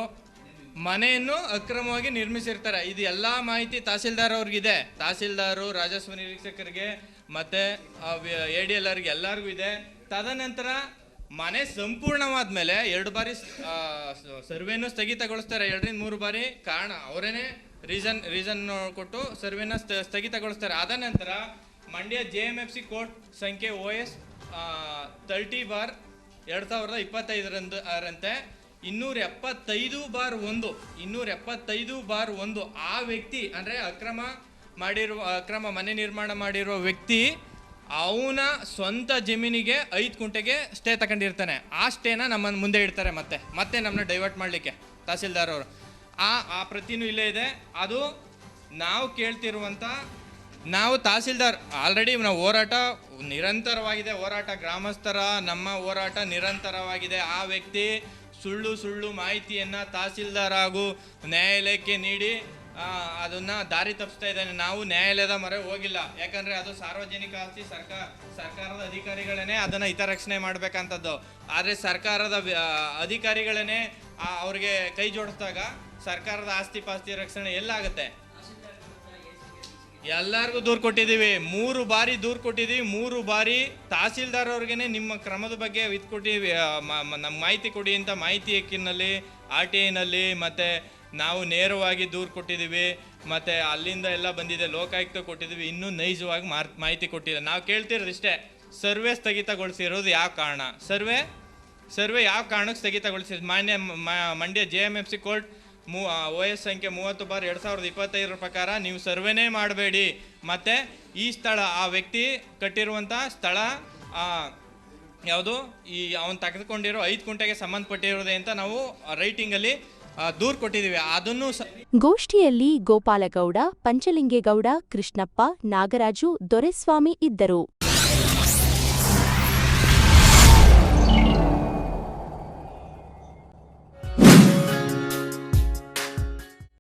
I: ಮನೆಯನ್ನು ಅಕ್ರಮವಾಗಿ ನಿರ್ಮಿಸಿರ್ತಾರೆ. ಇದು ಎಲ್ಲ ಮಾಹಿತಿ ತಹಸೀಲ್ದಾರ್ ಅವ್ರಿಗಿದೆ. ತಹಸೀಲ್ದಾರು ರಾಜಸ್ವ ನಿರೀಕ್ಷಕರಿಗೆ ಮತ್ತು ಎ ಡಿ ಎಲ್ ಆರ್ಗೆ ಎಲ್ಲರಿಗೂ ಇದೆ. ತದನಂತರ ಮನೆ ಸಂಪೂರ್ಣವಾದ ಮೇಲೆ ಎರಡು ಬಾರಿ ಸರ್ವೆನು ಸ್ಥಗಿತಗೊಳಿಸ್ತಾರೆ. ಎರಡರಿಂದ ಮೂರು ಬಾರಿ ಕಾರಣ ಅವರೇನೆ ರೀಸನ್ ರೀಸನ್ ಕೊಟ್ಟು ಸರ್ವೆನ ಸ್ಥ- ಸ್ಥಗಿತಗೊಳಿಸ್ತಾರೆ. ಆದ ನಂತರ Mandya J M F C court ಸಂಖ್ಯೆ ಓ ಎಸ್ ತರ್ಟಿ ಬಾರ್ ಎರಡು ಸಾವಿರದ ಇಪ್ಪತ್ತೈದರಂದು ರಂತೆ ಇನ್ನೂರ ಎಪ್ಪತ್ತೈದು ಬಾರ್ ಒಂದು ಇನ್ನೂರ ಎಪ್ಪತ್ತೈದು ಬಾರ್ ಒಂದು. ಆ ವ್ಯಕ್ತಿ, ಅಂದರೆ ಅಕ್ರಮ ಮಾಡಿರುವ, ಅಕ್ರಮ ಮನೆ ನಿರ್ಮಾಣ ಮಾಡಿರುವ ವ್ಯಕ್ತಿ, ಅವನ ಸ್ವಂತ ಜಮೀನಿಗೆ ಐದು ಕುಂಟೆಗೆ ಸ್ಟೇ ತಗೊಂಡಿರ್ತಾನೆ. ಆ ಸ್ಟೇನ ನಮ್ಮನ್ನು ಮುಂದೆ ಇಡ್ತಾರೆ ಮತ್ತೆ. ಮತ್ತೆ ನಮ್ಮನ್ನ ಡೈವರ್ಟ್ ಮಾಡಲಿಕ್ಕೆ, ತಹಸೀಲ್ದಾರ್ ಅವರು. ಆ ಆ ಪ್ರತಿನೂ ಇಲ್ಲೇ ಇದೆ. ಅದು ನಾವು ಕೇಳ್ತಿರುವಂಥ ನಾವು ತಹಸೀಲ್ದಾರ್ ಆಲ್ರೆಡಿ ನಾವು ಹೋರಾಟ, ನಿರಂತರವಾಗಿದೆ. ಹೋರಾಟ ಗ್ರಾಮಸ್ಥರ, ನಮ್ಮ ಹೋರಾಟ ನಿರಂತರವಾಗಿದೆ. ಆ ವ್ಯಕ್ತಿ ಸುಳ್ಳು ಸುಳ್ಳು ಮಾಹಿತಿಯನ್ನು ತಹಸೀಲ್ದಾರ್ ಹಾಗೂ ನ್ಯಾಯಾಲಯಕ್ಕೆ ನೀಡಿ ಅದನ್ನು ದಾರಿ ತಪ್ಪಿಸ್ತಾ ಇದ್ದಾನೆ. ನಾವು ನ್ಯಾಯಾಲಯದ ಮೊರೆ ಹೋಗಿಲ್ಲ. ಯಾಕಂದ್ರೆ ಅದು ಸಾರ್ವಜನಿಕ ಆಸ್ತಿ ಸರ್ಕಾರ ಸರ್ಕಾರದ ಅಧಿಕಾರಿಗಳೇ ಅದನ್ನ ಹಿತರಕ್ಷಣೆ ಮಾಡ್ಬೇಕಂತದ್ದು. ಆದರೆ ಸರ್ಕಾರದ ಅಧಿಕಾರಿಗಳೇ ಅವ್ರಿಗೆ ಕೈ ಜೋಡಿಸಿದಾಗ ಸರ್ಕಾರದ ಆಸ್ತಿ ಪಾಸ್ತಿ ರಕ್ಷಣೆ ಎಲ್ಲಾಗುತ್ತೆ ಎಲ್ಲರಿಗೂ ದೂರು ಕೊಟ್ಟಿದ್ದೀವಿ. ಮೂರು ಬಾರಿ ದೂರು ಕೊಟ್ಟಿದ್ದೀವಿ. ಮೂರು ಬಾರಿ ತಹಸೀಲ್ದಾರ್ ಅವ್ರಿಗೇನೆ ನಿಮ್ಮ ಕ್ರಮದ ಬಗ್ಗೆ ಇದು ನಮ್ಮ ಮಾಹಿತಿ ಕೊಡಿ ಅಂತ ಮಾಹಿತಿ ಹಕ್ಕಿನಲ್ಲಿ ಆರ್ ಟಿ ಐನಲ್ಲಿ ಮತ್ತು ನಾವು ನೇರವಾಗಿ ದೂರು ಕೊಟ್ಟಿದ್ದೀವಿ. ಮತ್ತು ಅಲ್ಲಿಂದ ಎಲ್ಲ ಬಂದಿದೆ. ಲೋಕಾಯುಕ್ತ ಕೊಟ್ಟಿದ್ದೀವಿ. ಇನ್ನೂ ನೈಜವಾಗಿ ಮಾರ್, ಮಾಹಿತಿ ಕೊಟ್ಟಿಲ್ಲ. ನಾವು ಕೇಳ್ತಿರೋದು ಇಷ್ಟೇ. ಸರ್ವೆ ಸ್ಥಗಿತಗೊಳಿಸಿರೋದು ಯಾವ ಕಾರಣ? ಸರ್ವೆ? ಸರ್ವೆ ಯಾವ ಕಾರಣಕ್ಕೆ ಸ್ಥಗಿತಗೊಳಿಸಿದ್ರು ಮಾನ್ಯ Mandya J M F C court ಮೂ ಓ ಎಸ್ ಸಂಖ್ಯೆ ಮೂವತ್ತು ಬಾರ್ ಎರಡು ಸಾವಿರದ ಇಪ್ಪತ್ತೈದರ ಪ್ರಕಾರ ನೀವು ಸರ್ವೆನೇ ಮಾಡಬೇಡಿ. ಮತ್ತು ಈ ಸ್ಥಳ, ಆ ವ್ಯಕ್ತಿ ಕಟ್ಟಿರುವಂಥ ಸ್ಥಳ ಯಾವುದು? ಈ ಅವನು ತೆಗೆದುಕೊಂಡಿರೋ ಐದು ಕುಂಟೆಗೆ ಸಂಬಂಧಪಟ್ಟಿರೋದೆ ಅಂತ ನಾವು ರೈಟಿಂಗಲ್ಲಿ ದೂರು ಕೊಟ್ಟಿದ್ದೀವಿ. ಅದನ್ನು
A: ಗೋಷ್ಠಿಯಲ್ಲಿ ಗೋಪಾಲಗೌಡ, ಪಂಚಲಿಂಗೇಗೌಡ, ಕೃಷ್ಣಪ್ಪ, ನಾಗರಾಜು, ದೊರೆಸ್ವಾಮಿ ಇದ್ದರು.